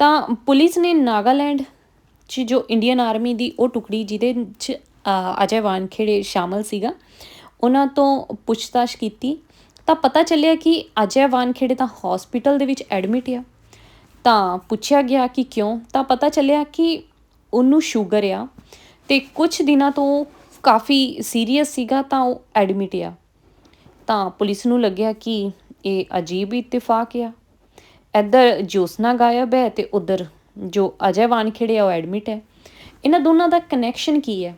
S1: ਤਾਂ ਪੁਲਿਸ ਨੇ ਨਾਗਾਲੈਂਡ 'ਚ ਜੋ ਇੰਡੀਅਨ ਆਰਮੀ ਦੀ ਉਹ ਟੁਕੜੀ ਜਿਹਦੇ 'ਚ ਅ, ਅਜੇ ਵਾਨਖੇੜੇ ਸ਼ਾਮਲ ਸੀਗਾ ਉਹਨਾਂ ਤੋਂ ਪੁੱਛਤਾਛ ਕੀਤੀ। ਤਾਂ ਪਤਾ ਚੱਲਿਆ ਕਿ ਅਜੇ ਵਾਨਖੇੜੇ ਤਾਂ ਹਸਪੀਟਲ ਦੇ ਵਿੱਚ ਐਡਮਿਟ ਆ। ਤਾਂ ਪੁੱਛਿਆ ਗਿਆ ਕਿ ਕਿਉਂ? ਤਾਂ ਪਤਾ ਚੱਲਿਆ ਕਿ ਉਹਨੂੰ ਸ਼ੂਗਰ ਆ ਤੇ ਕੁਝ ਦਿਨਾਂ ਤੋਂ ਕਾਫੀ ਸੀਰੀਅਸ ਸੀਗਾ ਤਾਂ ਉਹ ਐਡਮਿਟ ਆ। ਤਾਂ ਪੁਲਿਸ ਨੂੰ ਲੱਗਿਆ ਕਿ ਇਹ ਅਜੀਬ ਇਤਫਾਕ ਆ। ਇੱਧਰ ਜੋਸਨਾ ਗਾਇਬ ਹੈ ਤੇ ਉਧਰ ਜੋ ਅਜੇ ਵਾਨਖੇੜੇ ਆ, ਉਹ ਐਡਮਿਟ ਹੈ। ਇਹਨਾਂ ਦੋਨਾਂ ਦਾ ਕਨੈਕਸ਼ਨ ਕੀ ਹੈ?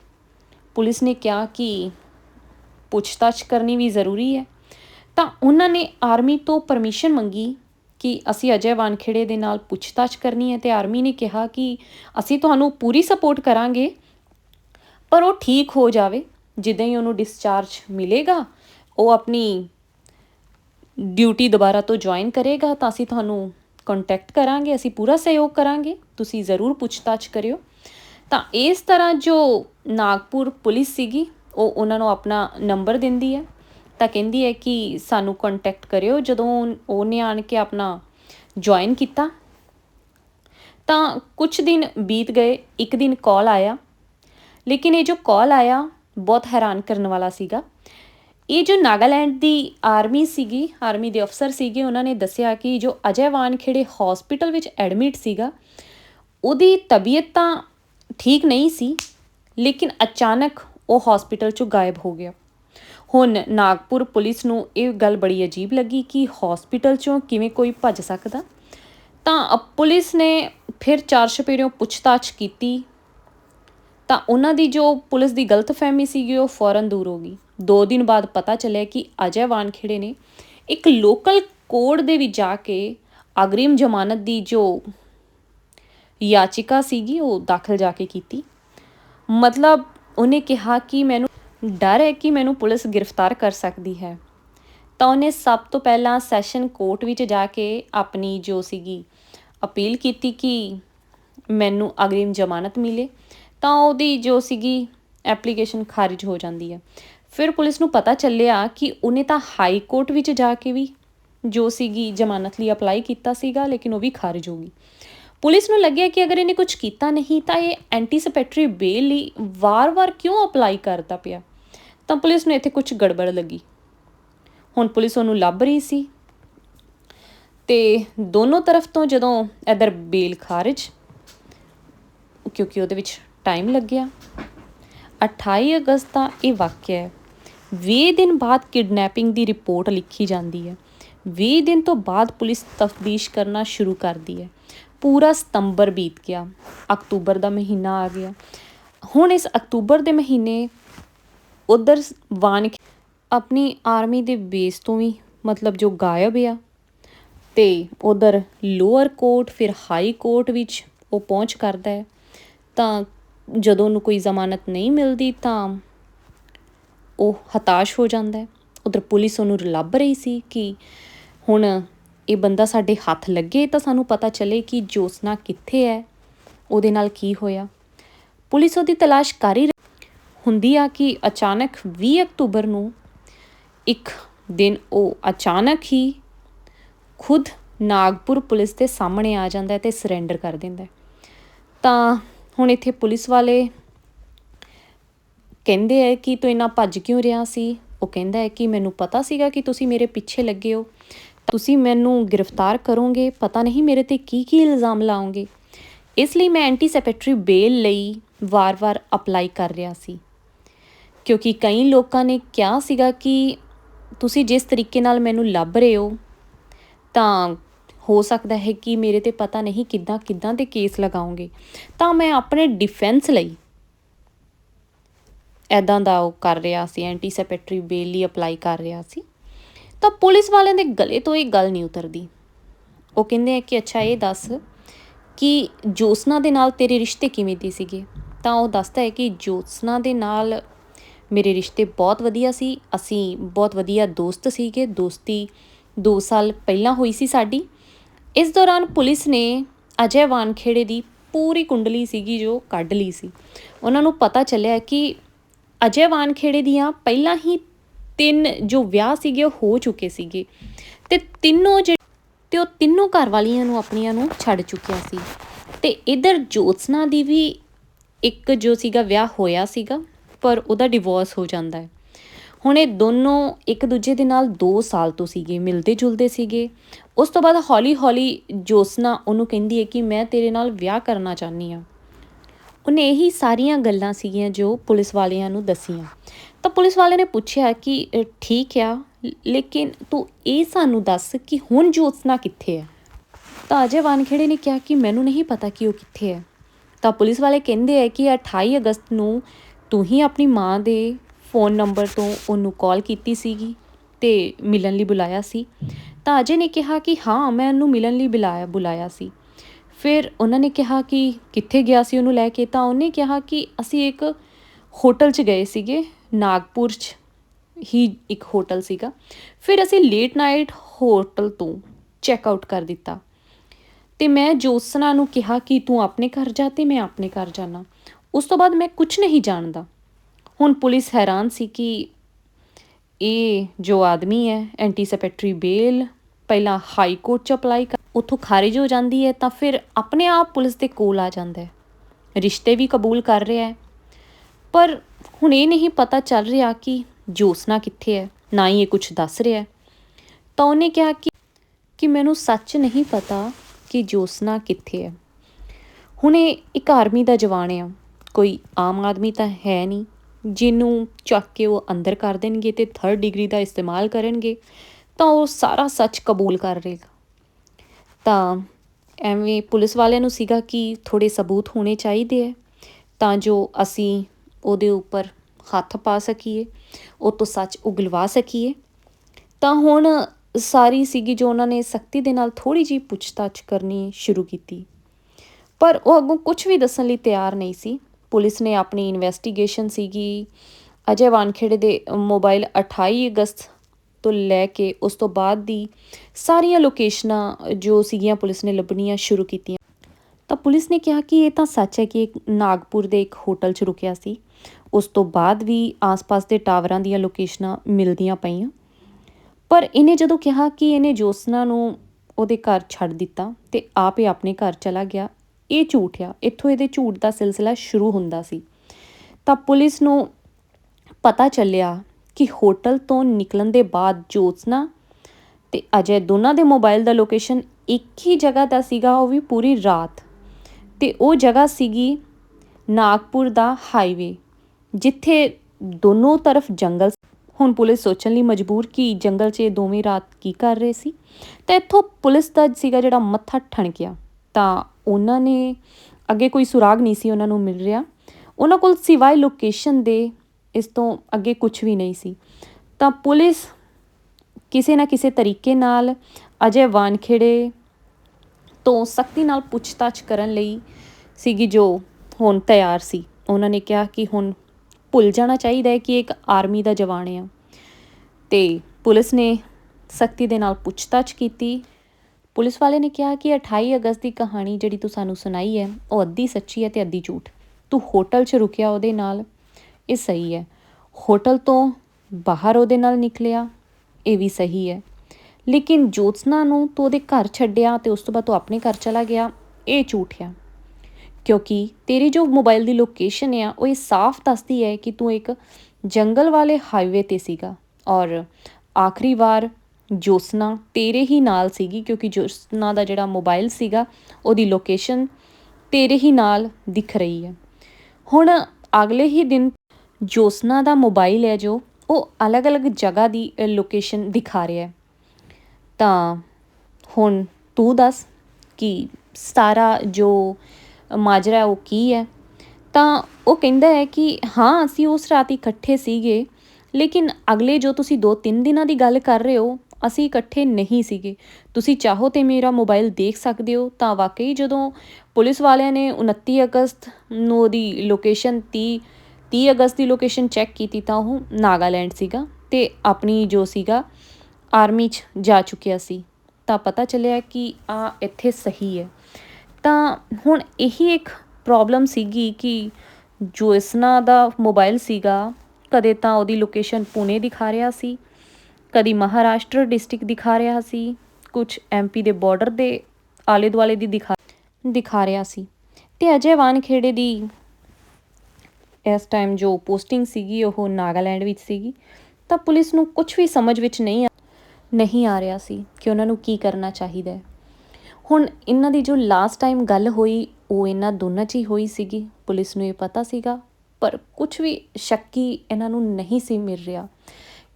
S1: ਪੁਲਿਸ ਨੇ ਕਿਹਾ ਕਿ ਪੁੱਛਤਾਛ ਕਰਨੀ ਵੀ ਜ਼ਰੂਰੀ ਹੈ। ਤਾਂ ਉਹਨਾਂ ਨੇ ਆਰਮੀ ਤੋਂ ਪਰਮਿਸ਼ਨ ਮੰਗੀ ਕਿ ਅਸੀਂ ਅਜੇ ਵਾਨਖੇੜੇ ਦੇ ਨਾਲ ਪੁੱਛਤਾਛ ਕਰਨੀ ਹੈ ਤੇ ਆਰਮੀ ਨੇ ਕਿਹਾ ਕਿ ਅਸੀਂ ਤੁਹਾਨੂੰ ਪੂਰੀ ਸਪੋਰਟ ਕਰਾਂਗੇ, ਪਰ ਉਹ ਠੀਕ ਹੋ ਜਾਵੇ। ਜਿੱਦਾਂ ਹੀ ਉਹਨੂੰ ਡਿਸਚਾਰਜ ਮਿਲੇਗਾ, ਉਹ ਆਪਣੀ ਡਿਊਟੀ ਦੁਬਾਰਾ ਤੋਂ ਜੁਆਇਨ ਕਰੇਗਾ ਤਾਂ ਅਸੀਂ ਤੁਹਾਨੂੰ ਕੰਟੈਕਟ ਕਰਾਂਗੇ, ਅਸੀਂ ਪੂਰਾ ਸਹਿਯੋਗ ਕਰਾਂਗੇ, ਤੁਸੀਂ ਜ਼ਰੂਰ ਪੁੱਛਤਾਛ ਕਰਿਓ। ਤਾਂ ਇਸ ਤਰ੍ਹਾਂ ਜੋ ਨਾਗਪੁਰ ਪੁਲਿਸ ਸੀਗੀ, ਉਹ ਉਹਨਾਂ ਨੂੰ ਆਪਣਾ ਨੰਬਰ ਦਿੰਦੀ ਹੈ, ਤਾਂ ਕਹਿੰਦੀ ਹੈ ਕਿ ਸਾਨੂੰ ਕੰਟੈਕਟ ਕਰਿਓ। ਜਦੋਂ ਉਹਨੇ ਆਣ ਕੇ ਆਪਣਾ ਜੁਆਇਨ ਕੀਤਾ, ਤਾਂ ਕੁਝ ਦਿਨ ਬੀਤ ਗਏ, ਇੱਕ ਦਿਨ ਕਾਲ ਆਇਆ। ਲੇਕਿਨ ਇਹ ਜੋ ਕਾਲ ਆਇਆ, ਬਹੁਤ ਹੈਰਾਨ ਕਰਨ ਵਾਲਾ ਸੀਗਾ। ਇਹ ਜੋ ਨਾਗਾਲੈਂਡ ਦੀ ਆਰਮੀ ਸੀਗੀ, ਆਰਮੀ ਦੇ ਅਫਸਰ ਸੀਗੇ, ਉਹਨਾਂ ਨੇ ਦੱਸਿਆ ਕਿ ਜੋ ਅਜੇ ਵਾਨਖੇੜੇ ਹਸਪੀਟਲ ਵਿੱਚ ਐਡਮਿਟ ਸੀਗਾ, ਉਹਦੀ ਤਬੀਅਤ ਤਾਂ ਠੀਕ ਨਹੀਂ ਸੀ, ਲੇਕਿਨ ਅਚਾਨਕ ਉਹ ਹਸਪੀਟਲ ਚੋਂ ਗਾਇਬ ਹੋ ਗਿਆ। ਹੁਣ ਨਾਗਪੁਰ ਪੁਲਿਸ ਨੂੰ ਇਹ ਗੱਲ ਬੜੀ ਅਜੀਬ ਲੱਗੀ ਕਿ ਹਸਪੀਟਲ ਚੋਂ ਕਿਵੇਂ ਕੋਈ ਭੱਜ ਸਕਦਾ। ਤਾਂ ਪੁਲਿਸ ਨੇ ਫਿਰ ਚਾਰ ਛਪੇਰਿਓਂ ਪੁੱਛਤਾਛ ਕੀਤੀ। ਤਾਂ ਉਹਨਾਂ ਦੀ ਜੋ ਪੁਲਿਸ ਦੀ ਗਲਤਫਹਿਮੀ ਸੀਗੀ, ਉਹ ਫੌਰਨ ਦੂਰ ਹੋ ਗਈ। 2 ਦਿਨ ਬਾਅਦ ਪਤਾ ਚੱਲਿਆ ਕਿ ਅਜੈ ਵਾਨਖੇੜੇ ਨੇ ਇੱਕ ਲੋਕਲ ਕੋਰਟ ਦੇ ਵਿੱਚ ਜਾ ਕੇ ਅਗਰੀਮ ਜ਼ਮਾਨਤ ਦੀ ਜੋ ਯਾਚਿਕਾ ਸੀਗੀ, ਉਹ ਦਾਖਲ ਜਾ ਕੇ ਕੀਤੀ। ਮਤਲਬ ਉਹਨੇ ਕਿਹਾ ਕਿ ਮੈਨੂੰ ਡਰ ਹੈ ਕਿ ਮੈਨੂੰ ਪੁਲਿਸ ਗ੍ਰਿਫਤਾਰ ਕਰ ਸਕਦੀ ਹੈ। ਤਾਂ ਉਹਨੇ ਸਭ ਤੋਂ ਪਹਿਲਾਂ ਸੈਸ਼ਨ ਕੋਰਟ ਵਿੱਚ ਜਾ ਕੇ ਆਪਣੀ ਜੋ ਸੀਗੀ ਅਪੀਲ ਕੀਤੀ ਕਿ ਮੈਨੂੰ ਅਗਰੀਮ ਜ਼ਮਾਨਤ ਮਿਲੇ, ਤਾਂ ਉਹਦੀ ਜੋ ਸੀਗੀ ਐਪਲੀਕੇਸ਼ਨ ਖਾਰਿਜ ਹੋ ਜਾਂਦੀ ਹੈ। ਫਿਰ ਪੁਲਿਸ ਨੂੰ ਪਤਾ ਚੱਲਿਆ ਕਿ ਉਹਨੇ ਤਾਂ ਹਾਈ ਕੋਰਟ ਵਿੱਚ ਜਾ ਕੇ ਵੀ ਜੋ ਸੀਗੀ ਜ਼ਮਾਨਤ ਲਈ ਅਪਲਾਈ ਕੀਤਾ ਸੀਗਾ, ਲੇਕਿਨ ਉਹ ਵੀ ਖਾਰਜ ਹੋ ਗਈ। ਪੁਲਿਸ ਨੂੰ ਲੱਗਿਆ ਕਿ ਅਗਰ ਇਹਨੇ ਕੁਝ ਕੀਤਾ ਨਹੀਂ ਤਾਂ ਇਹ ਐਂਟੀਸਪੈਟਰੀ ਬੇਲ ਲਈ ਵਾਰ-ਵਾਰ ਕਿਉਂ ਅਪਲਾਈ ਕਰਦਾ ਪਿਆ? ਤਾਂ ਪੁਲਿਸ ਨੂੰ ਇੱਥੇ ਕੁਝ ਗੜਬੜ ਲੱਗੀ। ਹੁਣ ਪੁਲਿਸ ਉਹਨੂੰ ਲੱਭ ਰਹੀ ਸੀ ਤੇ ਦੋਨੋਂ ਤਰਫ ਤੋਂ ਜਦੋਂ ਇਧਰ ਬੇਲ ਖਾਰਜ, ਕਿਉਂਕਿ ਉਹਦੇ ਵਿੱਚ ਟਾਈਮ ਲੱਗਿਆ 28 ਅਗਸਤ ਦਾ ਇਹ ਵਾਕਿਆ ਹੈ। 20 ਦਿਨ ਬਾਅਦ ਕਿਡਨੈਪਿੰਗ ਦੀ ਰਿਪੋਰਟ ਲਿਖੀ ਜਾਂਦੀ ਹੈ। 20 ਦਿਨ ਤੋਂ ਬਾਅਦ ਪੁਲਿਸ ਤਫਤੀਸ਼ ਕਰਨਾ ਸ਼ੁਰੂ ਕਰਦੀ ਹੈ। ਪੂਰਾ ਸਤੰਬਰ ਬੀਤ ਗਿਆ। ਅਕਤੂਬਰ ਦਾ ਮਹੀਨਾ ਆ ਗਿਆ। ਹੁਣ ਇਸ ਅਕਤੂਬਰ ਦੇ ਮਹੀਨੇ ਉਧਰ ਵਾਨ ਆਪਣੀ ਆਰਮੀ ਦੇ ਬੇਸ ਤੋਂ ਵੀ ਮਤਲਬ ਜੋ ਗਾਇਬ ਆ ਤੇ ਉਧਰ ਲੋਅਰ ਕੋਰਟ, ਫਿਰ ਹਾਈ ਕੋਰਟ ਵਿੱਚ ਉਹ ਪਹੁੰਚ ਕਰਦਾ ਹੈ। ਤਾਂ ਜਦੋਂ ਉਹਨੂੰ ਕੋਈ ਜ਼ਮਾਨਤ ਨਹੀਂ ਮਿਲਦੀ ਤਾਂ ਉਹ ਹਤਾਸ਼ ਹੋ ਜਾਂਦਾ ਹੈ। ਉਧਰ ਪੁਲਿਸ ਉਹਨੂੰ ਲੱਭ ਰਹੀ ਸੀ ਕਿ ਹੁਣ ਇਹ ਬੰਦਾ ਸਾਡੇ ਹੱਥ ਲੱਗੇ, ਤਾਂ ਸਾਨੂੰ ਪਤਾ ਚੱਲੇ ਕਿ ਜੋਸਨਾ ਕਿੱਥੇ ਹੈ, ਉਹਦੇ ਨਾਲ ਕੀ ਹੋਇਆ। ਪੁਲਿਸ ਉਹਦੀ ਤਲਾਸ਼ ਕਰ ਹੀ ਹੁੰਦੀ ਆ ਕਿ ਅਚਾਨਕ 20 ਅਕਤੂਬਰ ਨੂੰ ਇੱਕ ਦਿਨ ਉਹ ਅਚਾਨਕ ਹੀ ਖੁਦ ਨਾਗਪੁਰ ਪੁਲਿਸ ਦੇ ਸਾਹਮਣੇ ਆ ਜਾਂਦਾ ਹੈ ਤੇ ਸਰੈਂਡਰ ਕਰ ਦਿੰਦਾ ਤਾਂ ਹੁਣ ਇੱਥੇ ਪੁਲਿਸ ਵਾਲੇ ਕਹਿੰਦੇ ਹੈ ਕਿ ਤੂੰ ਇੰਨਾ ਭੱਜ ਕਿਉਂ ਰਿਹਾ ਸੀ? ਉਹ ਕਹਿੰਦਾ ਹੈ ਕਿ ਮੈਨੂੰ ਪਤਾ ਸੀਗਾ ਕਿ ਤੁਸੀਂ ਮੇਰੇ ਪਿੱਛੇ ਲੱਗੇ ਹੋ। ਤੁਸੀਂ ਮੈਨੂੰ ਗ੍ਰਿਫਤਾਰ ਕਰੋਗੇ, ਪਤਾ ਨਹੀਂ ਮੇਰੇ ਤੇ ਕੀ ਕੀ ਇਲਜ਼ਾਮ ਲਾਓਗੇ। ਇਸ ਲਈ ਮੈਂ ਐਂਟੀ ਸੈਪੈਟਰੀ ਬੇਲ ਲਈ ਵਾਰ-ਵਾਰ ਅਪਲਾਈ ਕਰ ਰਿਹਾ ਸੀ। ਕਿਉਂਕਿ ਕਈ ਲੋਕਾਂ ਨੇ ਕਿਹਾ ਸੀਗਾ ਕਿ ਤੁਸੀਂ ਜਿਸ ਤਰੀਕੇ ਨਾਲ ਮੈਨੂੰ ਲੱਭ ਰਹੇ ਹੋ, ਤਾਂ ਹੋ ਸਕਦਾ ਹੈ ਕਿ ਮੇਰੇ ਤੇ ਪਤਾ ਨਹੀਂ ਕਿੱਦਾਂ ਕਿੱਦਾਂ ਦੇ ਕੇਸ ਲਗਾਉਂਗੇ ਤਾਂ ਮੈਂ ਆਪਣੇ ਡਿਫੈਂਸ ਲਈ ਐਦਾਂ ਦਾ ਉਹ ਕਰ ਰਿਹਾ ਸੀ ਐਂਟੀਸੈਪੈਟਰੀ ਬੇਲ ਲਈ ਅਪਲਾਈ ਕਰ ਰਿਹਾ ਸੀ। ਤਾਂ ਪੁਲਿਸ ਵਾਲਿਆਂ ਦੇ ਗਲੇ ਤੋਂ ਇਹ ਗੱਲ ਨਹੀਂ ਉਤਰਦੀ। ਉਹ ਕਹਿੰਦੇ ਆ ਕਿ ਅੱਛਾ, ਇਹ ਦੱਸ ਕਿ ਜੋਸਨਾ ਦੇ ਨਾਲ ਤੇਰੇ ਰਿਸ਼ਤੇ ਕਿਵੇਂ ਦੇ ਸੀਗੇ? ਤਾਂ ਉਹ ਦੱਸਦਾ ਹੈ ਕਿ ਜੋਸਨਾ ਦੇ ਨਾਲ ਮੇਰੇ ਰਿਸ਼ਤੇ ਬਹੁਤ ਵਧੀਆ ਸੀ। ਅਸੀਂ ਬਹੁਤ ਵਧੀਆ ਦੋਸਤ ਸੀਗੇ। ਦੋਸਤੀ 2 ਸਾਲ ਪਹਿਲਾਂ ਹੋਈ ਸੀ ਸਾਡੀ। ਇਸ ਦੌਰਾਨ ਪੁਲਿਸ ਨੇ ਅਜੇ ਵਾਨਖੇੜੇ ਦੀ ਪੂਰੀ ਕੁੰਡਲੀ ਸੀਗੀ ਜੋ ਕੱਢ ਲਈ ਸੀ। ਉਹਨਾਂ ਨੂੰ ਪਤਾ ਚੱਲਿਆ ਕਿ ਅਜੇ ਵਾਨਖੇੜੇ ਦੀਆਂ ਪਹਿਲਾਂ ਹੀ ਤਿੰਨ ਜੋ ਵਿਆਹ ਸੀਗੇ, ਉਹ ਹੋ ਚੁੱਕੇ ਸੀਗੇ। ਤੇ ਤਿੰਨੋਂ ਜਿਹੜੇ, ਤੇ ਉਹ ਤਿੰਨੋਂ ਘਰ ਵਾਲੀਆਂ ਨੂੰ, ਆਪਣੀਆਂ ਨੂੰ ਛੱਡ ਚੁੱਕਿਆ ਸੀ। ਤੇ ਇਧਰ ਜੋਤਸਨਾ ਦੀ ਵੀ ਇੱਕ ਜੋ ਸੀਗਾ, ਵਿਆਹ ਹੋਇਆ ਸੀਗਾ, ਪਰ ਉਹਦਾ ਡਿਵੋਰਸ ਹੋ ਜਾਂਦਾ ਹੈ। ਹੁਣ ਇਹ ਦੋਨੋਂ ਇੱਕ ਦੂਜੇ ਦੇ ਨਾਲ 2 ਸਾਲ ਤੋਂ ਸੀਗੇ, ਮਿਲਦੇ ਜੁਲਦੇ ਸੀਗੇ। ਉਸ ਤੋਂ ਬਾਅਦ ਹੌਲੀ ਹੌਲੀ ਜੋਸਨਾ ਉਹਨੂੰ ਕਹਿੰਦੀ ਹੈ ਕਿ ਮੈਂ ਤੇਰੇ ਨਾਲ ਵਿਆਹ ਕਰਨਾ ਚਾਹਨੀ ਆ ਉਹਨੇ ਇਹੀ ਸਾਰੀਆਂ ਗੱਲਾਂ ਸੀਗੀਆਂ ਜੋ ਪੁਲਿਸ ਵਾਲਿਆਂ ਨੂੰ ਦਸੀਆਂ। ਤਾਂ ਪੁਲਿਸ ਵਾਲੇ ਨੇ ਪੁੱਛਿਆ ਕਿ ਠੀਕ ਆ, ਲੇਕਿਨ ਤੂੰ ਇਹ ਸਾਨੂੰ ਦੱਸ ਕਿ ਹੁਣ ਜੋਤਸਨਾ ਕਿੱਥੇ ਹੈ ਤਾਂ ਅਜੇ ਵਾਨਖੇੜੇ ਨੇ ਕਿਹਾ ਕਿ ਮੈਨੂੰ ਨਹੀਂ ਪਤਾ ਕਿ ਉਹ ਕਿੱਥੇ ਹੈ ਤਾਂ ਪੁਲਿਸ ਵਾਲੇ ਕਹਿੰਦੇ ਆ ਕਿ 28 ਅਗਸਤ ਨੂੰ ਤੂੰ ਹੀ ਆਪਣੀ ਮਾਂ ਦੇ ਫੋਨ ਨੰਬਰ ਤੋਂ ਉਹਨੂੰ ਕਾਲ ਕੀਤੀ ਸੀਗੀ ਤੇ ਮਿਲਣ ਲਈ ਬੁਲਾਇਆ ਸੀ। ਤਾਂ ਅਜੇ ਨੇ ਕਿਹਾ ਕਿ ਹਾਂ, ਮੈਂ ਉਹਨੂੰ ਮਿਲਣ ਲਈ ਬੁਲਾਇਆ ਬੁਲਾਇਆ ਸੀ। ਫਿਰ ਉਹਨਾਂ ਨੇ ਕਿਹਾ ਕਿ ਕਿੱਥੇ ਗਿਆ ਸੀ ਉਹਨੂੰ ਲੈ ਕੇ, ਤਾਂ ਉਹਨੇ ਕਿਹਾ ਕਿ ਅਸੀਂ ਇੱਕ ਹੋਟਲ 'ਚ ਗਏ ਸੀਗੇ, ਨਾਗਪੁਰ 'ਚ ਹੀ ਇੱਕ ਹੋਟਲ ਸੀਗਾ। ਫਿਰ ਅਸੀਂ ਲੇਟ ਨਾਈਟ ਹੋਟਲ ਤੋਂ ਚੈੱਕ ਆਊਟ ਕਰ ਦਿੱਤਾ। ਤੇ ਮੈਂ ਜੋਸਨਾ ਨੂੰ ਕਿਹਾ ਕਿ ਤੂੰ ਆਪਣੇ ਘਰ ਜਾ ਤੇ ਮੈਂ ਆਪਣੇ ਘਰ ਜਾਣਾ ਉਸ ਤੋਂ ਬਾਅਦ ਮੈਂ ਕੁਝ ਨਹੀਂ ਜਾਣਦਾ। ਹੁਣ ਪੁਲਿਸ ਹੈਰਾਨ ਸੀ ਕਿ ਇਹ ਜੋ ਆਦਮੀ ਹੈ ਐਂਟੀ ਸੈਪੈਟਰੀ ਬੇਲ ਪਹਿਲਾਂ ਹਾਈ ਕੋਰਟ ਚ ਅਪਲਾਈ ਕਰ ਉੱਥੋਂ ਖਾਰਿਜ ਹੋ ਜਾਂਦੀ ਹੈ, ਤਾਂ ਫਿਰ ਆਪਣੇ ਆਪ ਪੁਲਿਸ ਦੇ ਕੋਲ ਆ ਜਾਂਦਾ ਹੈ। ਰਿਸ਼ਤੇ ਵੀ ਕਬੂਲ ਕਰ ਰਿਹਾ ਹੈ। ਪਰ ਹੁਣ ਇਹ ਨਹੀਂ ਪਤਾ ਚੱਲ ਰਿਹਾ ਕਿ ਜੋਸਨਾ ਕਿੱਥੇ ਹੈ, ਨਾ ਹੀ ਇਹ ਕੁਝ ਦੱਸ ਰਿਹਾ ਹੈ। ਤਾਂ ਉਹਨੇ ਕਿਹਾ ਕਿ ਕਿ ਮੈਨੂੰ ਸੱਚ ਨਹੀਂ ਪਤਾ ਕਿ ਜੋਸਨਾ ਕਿੱਥੇ ਹੈ। ਹੁਣ ਇਹ ਇੱਕ ਆਰਮੀ ਦਾ ਜਵਾਨ ਆ ਕੋਈ ਆਮ ਆਦਮੀ ਤਾਂ ਹੈ ਨਹੀਂ, ਜਿਹਨੂੰ ਚੱਕ ਕੇ ਉਹ ਅੰਦਰ ਕਰ ਦੇਣਗੇ ਤੇ 3rd ਡਿਗਰੀ ਦਾ ਇਸਤੇਮਾਲ ਕਰਨਗੇ, ਤਾਂ ਉਹ ਸਾਰਾ ਸੱਚ ਕਬੂਲ ਕਰ ਲੇਗਾ ਤਾਂ ਐਵੇਂ ਪੁਲਿਸ ਵਾਲਿਆਂ ਨੂੰ ਸੀਗਾ ਕਿ ਥੋੜ੍ਹੇ ਸਬੂਤ ਹੋਣੇ ਚਾਹੀਦੇ ਹੈ ਤਾਂ ਜੋ ਅਸੀਂ ਉਹਦੇ ਉੱਪਰ ਹੱਥ ਪਾ ਸਕੀਏ, ਉਹ ਤੋਂ ਸੱਚ ਉਗਲਵਾ ਸਕੀਏ। ਤਾਂ ਹੁਣ ਸਾਰੀ ਸੀਗੀ ਜੋ ਉਹਨਾਂ ਨੇ ਸਖਤੀ ਦੇ ਨਾਲ ਥੋੜੀ ਜੀ ਪੁੱਛਤਾਛ ਕਰਨੀ ਸ਼ੁਰੂ ਕੀਤੀ। ਪਰ ਉਹ ਅੱਗੋਂ ਕੁਝ ਵੀ ਦੱਸਣ ਲਈ ਤਿਆਰ ਨਹੀਂ ਸੀ। ਪੁਲਿਸ ਨੇ ਆਪਣੀ ਇਨਵੈਸਟੀਗੇਸ਼ਨ ਸੀਗੀ ਅਜੇ ਵਾਨਖੇੜੇ ਦੇ ਮੋਬਾਈਲ 28 ਅਗਸਤ ਤੋਂ ਲੈ ਕੇ ਉਸ ਤੋਂ ਬਾਅਦ ਦੀ ਸਾਰੀਆਂ ਲੋਕੇਸ਼ਨਾਂ ਜੋ ਸੀਗੀਆਂ ਪੁਲਿਸ ਨੇ ਲੱਭਣੀਆਂ ਸ਼ੁਰੂ ਕੀਤੀਆਂ। ਤਾਂ ਪੁਲਿਸ ਨੇ ਕਿਹਾ ਕਿ ਇਹ ਤਾਂ ਸੱਚ ਹੈ ਕਿ ਇੱਕ ਨਾਗਪੁਰ ਦੇ ਇੱਕ ਹੋਟਲ 'ਚ ਰੁਕਿਆ ਸੀ। ਉਸ ਤੋਂ ਬਾਅਦ ਵੀ ਆਸ-ਪਾਸ ਦੇ ਟਾਵਰਾਂ ਦੀਆਂ ਲੋਕੇਸ਼ਨਾਂ ਮਿਲਦੀਆਂ ਪਈਆਂ। ਪਰ ਇਹਨੇ ਜਦੋਂ ਕਿਹਾ ਕਿ ਇਹਨੇ ਜੋਸਨਾ ਨੂੰ ਉਹਦੇ ਘਰ ਛੱਡ ਦਿੱਤਾ ਤੇ ਆਪ ਹੀ ਆਪਣੇ ਘਰ ਚਲਾ ਗਿਆ, ਇਹ ਝੂਠ ਆ। ਇੱਥੋਂ ਇਹਦੇ ਝੂਠ ਦਾ ਸਿਲਸਿਲਾ ਸ਼ੁਰੂ ਹੁੰਦਾ ਸੀ। ਤਾਂ ਪੁਲਿਸ ਨੂੰ ਪਤਾ ਚੱਲਿਆ ਕਿ ਹੋਟਲ ਤੋਂ ਨਿਕਲਣ ਦੇ ਬਾਅਦ ਜੋਤਸਨਾ ਤੇ ਅਜੇ ਦੋਨਾਂ ਦੇ ਮੋਬਾਈਲ ਦਾ ਲੋਕੇਸ਼ਨ ਇੱਕ ਹੀ ਜਗ੍ਹਾ ਦਾ ਸੀਗਾ, ਉਹ ਵੀ ਪੂਰੀ ਰਾਤ। ਤੇ ਉਹ ਜਗ੍ਹਾ ਸੀਗੀ ਨਾਗਪੁਰ ਦਾ ਹਾਈਵੇ ਜਿੱਥੇ ਦੋਨੋਂ ਤਰਫ ਜੰਗਲ ਹੁਣ ਪੁਲਿਸ ਸੋਚਣ ਲਈ ਮਜਬੂਰ ਕਿ ਜੰਗਲ 'ਚ ਇਹ ਦੋਵੇਂ ਰਾਤ ਕੀ ਕਰ ਰਹੇ ਸੀ। ਤਾਂ ਇੱਥੋਂ ਪੁਲਿਸ ਦਾ ਸੀਗਾ ਜਿਹੜਾ ਮੱਥਾ ਠਣਕਿਆ। ਤਾਂ ਉਹਨਾਂ ਨੇ ਅੱਗੇ ਕੋਈ ਸੁਰਾਗ ਨਹੀਂ ਸੀ ਉਹਨਾਂ ਨੂੰ ਮਿਲ ਰਿਹਾ। ਉਹਨਾਂ ਕੋਲ ਸਿਵਾਏ ਲੋਕੇਸ਼ਨ ਦੇ ਇਸ ਤੋਂ ਅੱਗੇ ਕੁਝ ਵੀ ਨਹੀਂ ਸੀ। ਤਾਂ ਪੁਲਿਸ ਕਿਸੇ ਨਾ ਕਿਸੇ ਤਰੀਕੇ ਨਾਲ ਅਜੇ ਵਾਨਖੇੜੇ ਤੋਂ ਸਖਤੀ ਨਾਲ ਪੁੱਛਤਾਛ ਕਰਨ ਲਈ ਸੀਗੀ ਜੋ ਹੁਣ ਤਿਆਰ ਸੀ। ਉਹਨਾਂ ਨੇ ਕਿਹਾ ਕਿ ਹੁਣ ਭੁੱਲ ਜਾਣਾ ਚਾਹੀਦਾ ਹੈ ਕਿ ਇੱਕ ਆਰਮੀ ਦਾ ਜਵਾਨ ਆ। ਤੇ ਪੁਲਿਸ ਨੇ ਸਖਤੀ ਦੇ ਨਾਲ ਪੁੱਛਤਾਛ ਕੀਤੀ। ਪੁਲਿਸ ਵਾਲੇ ਨੇ ਕਿਹਾ ਕਿ 28 ਅਗਸਤ ਦੀ ਕਹਾਣੀ ਜਿਹੜੀ ਤੂੰ ਸਾਨੂੰ ਸੁਣਾਈ ਹੈ, ਉਹ ਅੱਧੀ ਸੱਚੀ ਹੈ ਤੇ ਅੱਧੀ ਝੂਠ। ਤੂੰ ਹੋਟਲ 'ਚ ਰੁਕਿਆ ਉਹਦੇ ਨਾਲ। ਇਹ ਸਹੀ ਹੈ। ਹੋਟਲ ਤੋਂ ਬਾਹਰ ਉਹਦੇ ਨਾਲ ਨਿਕਲਿਆ, ਇਹ ਵੀ ਸਹੀ ਹੈ। ਲੇਕਿਨ ਜੋਤਸਨਾ ਨੂੰ ਤੂੰ ਉਹਦੇ ਘਰ ਛੱਡਿਆ ਤੇ ਉਸ ਤੋਂ ਬਾਅਦ ਤੂੰ ਆਪਣੇ ਘਰ ਚਲਾ ਗਿਆ, ਇਹ ਝੂਠ ਹੈ ਕਿਉਂਕਿ ਤੇਰੀ ਜੋ ਮੋਬਾਈਲ ਦੀ ਲੋਕੇਸ਼ਨ ਆ, ਉਹ ਇਹ ਸਾਫ਼ ਦੱਸਦੀ ਹੈ ਕਿ ਤੂੰ ਇੱਕ ਜੰਗਲ ਵਾਲੇ ਹਾਈਵੇ ਤੇ ਸੀਗਾ ਔਰ ਆਖਰੀ ਵਾਰ ਜੋਸਨਾ ਤੇਰੇ ਹੀ ਨਾਲ ਸੀਗੀ ਕਿਉਂਕਿ ਜੋਸਨਾ ਦਾ ਜਿਹੜਾ ਮੋਬਾਈਲ ਸੀਗਾ, ਉਹਦੀ ਲੋਕੇਸ਼ਨ ਤੇਰੇ ਹੀ ਨਾਲ ਦਿਖ ਰਹੀ ਹੈ। ਹੁਣ ਅਗਲੇ ਹੀ ਦਿਨ ਜੋਸਨਾ ਦਾ ਮੋਬਾਈਲ ਹੈ ਜੋ ਉਹ ਅਲੱਗ-ਅਲੱਗ ਜਗ੍ਹਾ ਦੀ ਲੋਕੇਸ਼ਨ ਦਿਖਾ ਰਿਹਾ ਹੈ। ਤਾਂ ਹੁਣ ਤੂੰ ਦੱਸ ਕਿ ਸਾਰਾ ਜੋ ਮਾਜਰਾ ਉਹ ਕੀ ਹੈ? ਤਾਂ ਉਹ ਕਹਿੰਦਾ ਹੈ ਕਿ ਹਾਂ, ਅਸੀਂ ਉਸ ਰਾਤ ਇਕੱਠੇ ਸੀਗੇ, ਲੇਕਿਨ ਅਗਲੇ ਜੋ ਤੁਸੀਂ 2-3 ਦਿਨਾਂ ਦੀ ਗੱਲ ਕਰ ਰਹੇ ਹੋ, ਅਸੀਂ ਇਕੱਠੇ ਨਹੀਂ ਸੀਗੇ। ਤੁਸੀਂ ਚਾਹੋ ਤੇ ਮੇਰਾ ਮੋਬਾਈਲ ਦੇਖ ਸਕਦੇ ਹੋ। ਤਾਂ ਵਾਕਈ ਜਦੋਂ ਪੁਲਿਸ ਵਾਲਿਆਂ ਨੇ 29 ਅਗਸਤ ਨੂੰ ਉਹਦੀ ਲੋਕੇਸ਼ਨ 30 30 ਅਗਸਤ ਦੀ ਲੋਕੇਸ਼ਨ ਚੈੱਕ ਕੀਤੀ ਤਾਂ ਉਹ ਨਾਗਾਲੈਂਡ ਸੀਗਾ ਤੇ ਆਪਣੀ ਜੋ ਸੀਗਾ ਆਰਮੀ 'ਚ ਜਾ ਚੁੱਕਿਆ ਸੀ। ਤਾਂ ਪਤਾ ਚੱਲਿਆ ਕਿ ਆ ਇੱਥੇ ਸਹੀ ਹੈ। ਤਾਂ ਹੁਣ ਇਹੀ ਇੱਕ ਪ੍ਰੋਬਲਮ ਸੀਗੀ ਕਿ ਜੋ ਇਸਨਾ ਦਾ ਮੋਬਾਈਲ ਸੀਗਾ, ਕਦੇ ਤਾਂ ਉਹਦੀ ਲੋਕੇਸ਼ਨ ਪੁਣੇ ਦਿਖਾ ਰਿਹਾ ਸੀ, ਕਦੀ ਮਹਾਰਾਸ਼ਟਰ ਡਿਸਟ੍ਰਿਕਟ ਦਿਖਾ ਰਿਹਾ ਸੀ, ਕੁਝ ਐਮਪੀ ਦੇ ਬਾਰਡਰ ਦੇ ਆਲੇ ਦੁਆਲੇ ਦੀ ਦਿਖਾ ਦਿਖਾ ਰਿਹਾ ਸੀ। ਤੇ ਅਜੇ ਵਾਨਖੇੜੇ ਦੀ ਇਸ ਟਾਈਮ ਜੋ ਪੋਸਟਿੰਗ ਸੀਗੀ, ਉਹ ਨਾਗਾਲੈਂਡ ਵਿੱਚ ਸੀਗੀ। ਤਾਂ ਪੁਲਿਸ ਨੂੰ ਕੁਝ ਵੀ ਸਮਝ ਵਿੱਚ ਨਹੀਂ ਨਹੀਂ ਆ ਰਿਹਾ ਸੀ ਕਿ ਉਹਨਾਂ ਨੂੰ ਕੀ ਕਰਨਾ ਚਾਹੀਦਾ ਹੁਣ ਇਹਨਾਂ ਦੀ ਜੋ ਲਾਸਟ ਟਾਈਮ ਗੱਲ ਹੋਈ, ਉਹ ਇਹਨਾਂ ਦੋਨਾਂ 'ਚ ਹੀ ਹੋਈ ਸੀਗੀ। ਪੁਲਿਸ ਨੂੰ ਇਹ ਪਤਾ ਸੀਗਾ, ਪਰ ਕੁਝ ਵੀ ਸ਼ੱਕੀ ਇਹਨਾਂ ਨੂੰ ਨਹੀਂ ਸੀ ਮਿਲ ਰਿਹਾ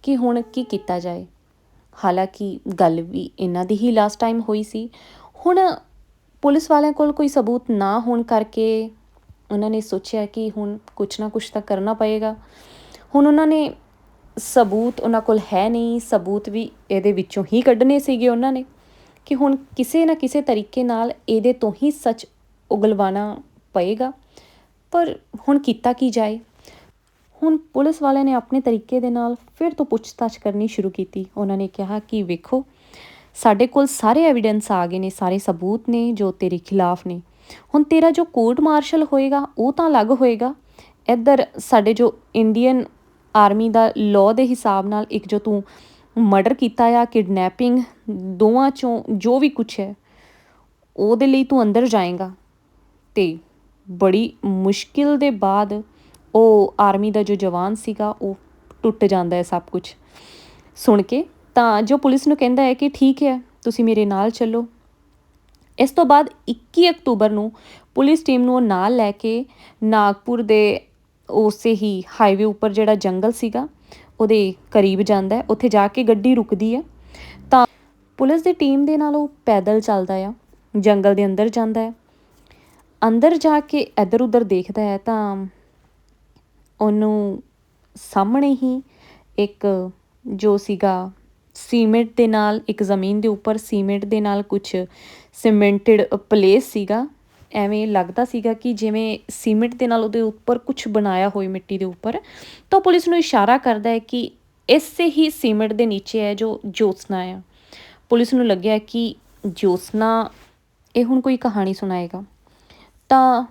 S1: ਕਿ ਹੁਣ ਕੀ ਕੀਤਾ ਜਾਏ। ਹਾਲਾਂਕਿ ਗੱਲ ਵੀ ਇਹਨਾਂ ਦੀ ਹੀ ਲਾਸਟ ਟਾਈਮ ਹੋਈ ਸੀ। ਹੁਣ ਪੁਲਿਸ ਵਾਲਿਆਂ ਕੋਲ ਕੋਈ ਸਬੂਤ ਨਾ ਹੋਣ ਕਰਕੇ ਉਹਨਾਂ ਨੇ ਸੋਚਿਆ ਕਿ ਹੁਣ ਕੁਛ ਨਾ ਕੁਛ ਤਾਂ ਕਰਨਾ ਪਏਗਾ। ਹੁਣ ਉਹਨਾਂ ਨੇ ਸਬੂਤ ਉਹਨਾਂ ਕੋਲ ਹੈ ਨਹੀਂ, ਸਬੂਤ ਵੀ ਇਹਦੇ ਵਿੱਚੋਂ ਹੀ ਕੱਢਨੇ ਸੀਗੇ ਉਹਨਾਂ ਨੇ ਕਿ ਹੁਣ ਕਿਸੇ ਨਾ ਕਿਸੇ ਤਰੀਕੇ ਨਾਲ ਇਹਦੇ ਤੋਂ ਹੀ ਸੱਚ ਉਗਲਵਾਣਾ ਪਏਗਾ। ਪਰ ਹੁਣ ਕੀਤਾ ਕੀ ਜਾਏ? ਹੁਣ ਪੁਲਿਸ ਵਾਲਿਆਂ ਨੇ ਆਪਣੇ ਤਰੀਕੇ ਦੇ ਨਾਲ ਫਿਰ ਤੋਂ ਪੁੱਛਤਾਛ ਕਰਨੀ ਸ਼ੁਰੂ ਕੀਤੀ। ਉਹਨਾਂ ਨੇ ਕਿਹਾ ਕਿ ਵੇਖੋ, ਸਾਡੇ ਕੋਲ ਸਾਰੇ ਐਵੀਡੈਂਸ ਆ ਗਏ ਨੇ, ਸਾਰੇ ਸਬੂਤ ਨੇ ਜੋ ਤੇਰੇ ਖਿਲਾਫ ਨੇ। ਹੁਣ ਤੇਰਾ ਜੋ ਕੋਰਟ ਮਾਰਸ਼ਲ ਹੋਏਗਾ, ਉਹ ਤਾਂ ਅਲੱਗ ਹੋਏਗਾ। ਇੱਧਰ ਸਾਡੇ ਜੋ ਇੰਡੀਅਨ ਆਰਮੀ ਦਾ ਲਾਅ ਦੇ ਹਿਸਾਬ ਨਾਲ ਇੱਕ ਜੋ ਤੂੰ ਮਰਡਰ ਕੀਤਾ ਆ, ਕਿਡਨੈਪਿੰਗ, ਦੋਵਾਂ ਚੋਂ ਜੋ ਵੀ ਕੁਛ ਹੈ, ਉਹਦੇ ਲਈ ਤੂੰ ਅੰਦਰ ਜਾਏਗਾ। ਤੇ ਬੜੀ ਮੁਸ਼ਕਿਲ ਦੇ ਬਾਅਦ ਉਹ ਆਰਮੀ ਦਾ ਜੋ ਜਵਾਨ ਸੀਗਾ, ਉਹ ਟੁੱਟ ਜਾਂਦਾ ਹੈ ਸਭ ਕੁਝ ਸੁਣ ਕੇ ਤਾਂ ਜੋ ਪੁਲਿਸ ਨੂੰ ਕਹਿੰਦਾ ਹੈ ਕਿ ਠੀਕ ਹੈ, ਤੁਸੀਂ ਮੇਰੇ ਨਾਲ ਚੱਲੋ। ਇਸ ਤੋਂ ਬਾਅਦ 21 ਅਕਤੂਬਰ ਨੂੰ ਪੁਲਿਸ ਟੀਮ ਨੂੰ ਉਹ ਨਾਲ ਲੈ ਕੇ ਨਾਗਪੁਰ ਦੇ ਉਸੇ ਹੀ ਹਾਈਵੇ ਉੱਪਰ ਜਿਹੜਾ ਜੰਗਲ ਸੀਗਾ, ਉਹਦੇ ਕਰੀਬ ਜਾਂਦਾ ਉੱਥੇ ਜਾ ਕੇ ਗੱਡੀ ਰੁਕਦੀ ਹੈ। ਤਾਂ ਪੁਲਿਸ ਦੀ ਟੀਮ ਦੇ ਨਾਲ ਉਹ ਪੈਦਲ ਚੱਲਦਾ ਆ, ਜੰਗਲ ਦੇ ਅੰਦਰ ਜਾਂਦਾ ਹੈ। ਅੰਦਰ ਜਾ ਕੇ ਇੱਧਰ ਉੱਧਰ ਦੇਖਦਾ ਹੈ ਤਾਂ ਉਹਨੂੰ ਸਾਹਮਣੇ ਹੀ ਇੱਕ ਜੋ ਸੀਗਾ ਸੀਮੈਂਟ ਦੇ ਨਾਲ, ਇੱਕ ਜ਼ਮੀਨ ਦੇ ਉੱਪਰ ਸੀਮੈਂਟ ਦੇ ਨਾਲ ਕੁਝ ਸੀਮੈਂਟਡ ਪਲੇਸ ਸੀਗਾ। ਐਵੇਂ ਲੱਗਦਾ ਸੀਗਾ ਕਿ ਜਿਵੇਂ ਸੀਮੈਂਟ ਦੇ ਨਾਲ ਉਹਦੇ ਉੱਪਰ ਕੁਝ ਬਣਾਇਆ ਹੋਈ ਮਿੱਟੀ ਦੇ ਉੱਪਰ। ਤਾਂ ਪੁਲਿਸ ਨੂੰ ਇਸ਼ਾਰਾ ਕਰਦਾ ਹੈ ਕਿ ਇਸੇ ਹੀ ਸੀਮੈਂਟ ਦੇ ਨੀਚੇ ਹੈ ਜੋ ਜੋਤਸਨਾ ਆ। ਪੁਲਿਸ ਨੂੰ ਲੱਗਿਆ ਕਿ ਜੋਤਸਨਾ, ਇਹ ਹੁਣ ਕੋਈ ਕਹਾਣੀ ਸੁਣਾਏਗਾ। ਤਾਂ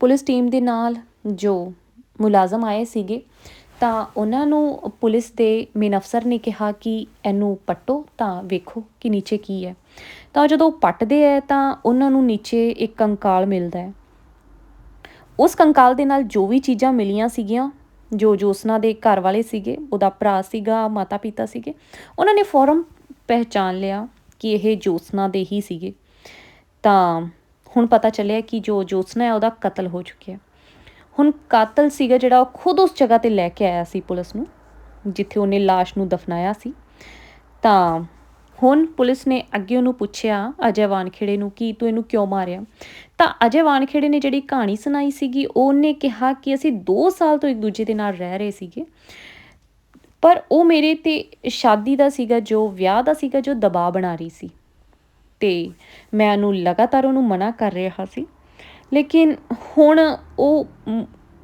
S1: ਪੁਲਿਸ ਟੀਮ ਦੇ ਨਾਲ ਜੋ ਮੁਲਾਜ਼ਮ ਆਏ ਸੀਗੇ ਤਾਂ ਉਹਨਾਂ ਨੂੰ ਪੁਲਿਸ ਦੇ ਮੇਨ ਅਫਸਰ ਨੇ ਕਿਹਾ ਕਿ ਇਹਨੂੰ ਪੱਟੋ ਤਾਂ ਵੇਖੋ ਕਿ ਨੀਚੇ ਕੀ ਹੈ। ਤਾਂ ਜਦੋਂ ਪੱਟਦੇ ਹੈ ਤਾਂ ਉਹਨਾਂ ਨੂੰ ਨੀਚੇ ਇੱਕ ਕੰਕਾਲ ਮਿਲਦਾ ਹੈ। ਉਸ ਕੰਕਾਲ ਦੇ ਨਾਲ ਜੋ ਵੀ ਚੀਜ਼ਾਂ ਮਿਲੀਆਂ ਸੀਗੀਆਂ, ਜੋ ਜੋਸਨਾ ਦੇ ਘਰ ਵਾਲੇ ਸੀਗੇ, ਉਹਦਾ ਭਰਾ ਸੀਗਾ ਮਾਤਾ ਪਿਤਾ ਸੀਗੇ, ਉਹਨਾਂ ਨੇ ਫੌਰਨ ਪਹਿਚਾਨ ਲਿਆ ਕਿ ਇਹ ਜੋਸਨਾ ਦੇ ਹੀ ਸੀਗੇ। ਤਾਂ ਹੁਣ ਪਤਾ ਚੱਲਿਆ ਕਿ ਜੋ ਜੋਸਨਾ ਹੈ ਉਹਦਾ ਕਤਲ ਹੋ ਚੁੱਕਿਆ। ਹੁਣ ਕਾਤਲ ਸੀਗਾ ਜਿਹੜਾ ਉਹ ਖੁਦ ਉਸ ਜਗ੍ਹਾ ਤੇ ਲੈ ਕੇ ਆਇਆ ਸੀ ਪੁਲਿਸ ਨੂੰ, ਜਿੱਥੇ ਉਹਨੇ লাশ ਨੂੰ ਦਫਨਾਇਆ ਸੀ। ਤਾਂ ਹੁਣ ਪੁਲਿਸ ਨੇ ਅੱਗੇ ਉਹਨੂੰ ਪੁੱਛਿਆ, ਅਜੇ ਵਾਨਖੇੜੇ ਨੂੰ ਕਿ ਤੂੰ ਇਹਨੂੰ ਕਿਉਂ ਮਾਰਿਆ? ਤਾਂ ਅਜੇ ਵਾਨਖੇੜੇ ਨੇ ਜਿਹੜੀ ਕਹਾਣੀ ਸੁਣਾਈ ਸੀਗੀ, ਉਹਨੇ ਕਿਹਾ ਕਿ ਅਸੀਂ 2 ਸਾਲ ਤੋਂ ਇੱਕ ਦੂਜੇ ਦੇ ਨਾਲ ਰਹਿ ਰਹੇ ਸੀਗੇ। ਪਰ ਉਹ ਮੇਰੇ ਤੇ ਸ਼ਾਦੀ ਦਾ ਸੀਗਾ, ਜੋ ਵਿਆਹ ਦਾ ਸੀਗਾ, ਜੋ ਦਬਾਅ ਬਣਾ ਰਹੀ ਸੀ। ਤੇ ਮੈਂ ਉਹਨੂੰ ਲਗਾਤਾਰ ਉਹਨੂੰ ਮਨਾ ਕਰ ਰਿਹਾ ਸੀ। ਲੇਕਿਨ ਹੁਣ ਉਹ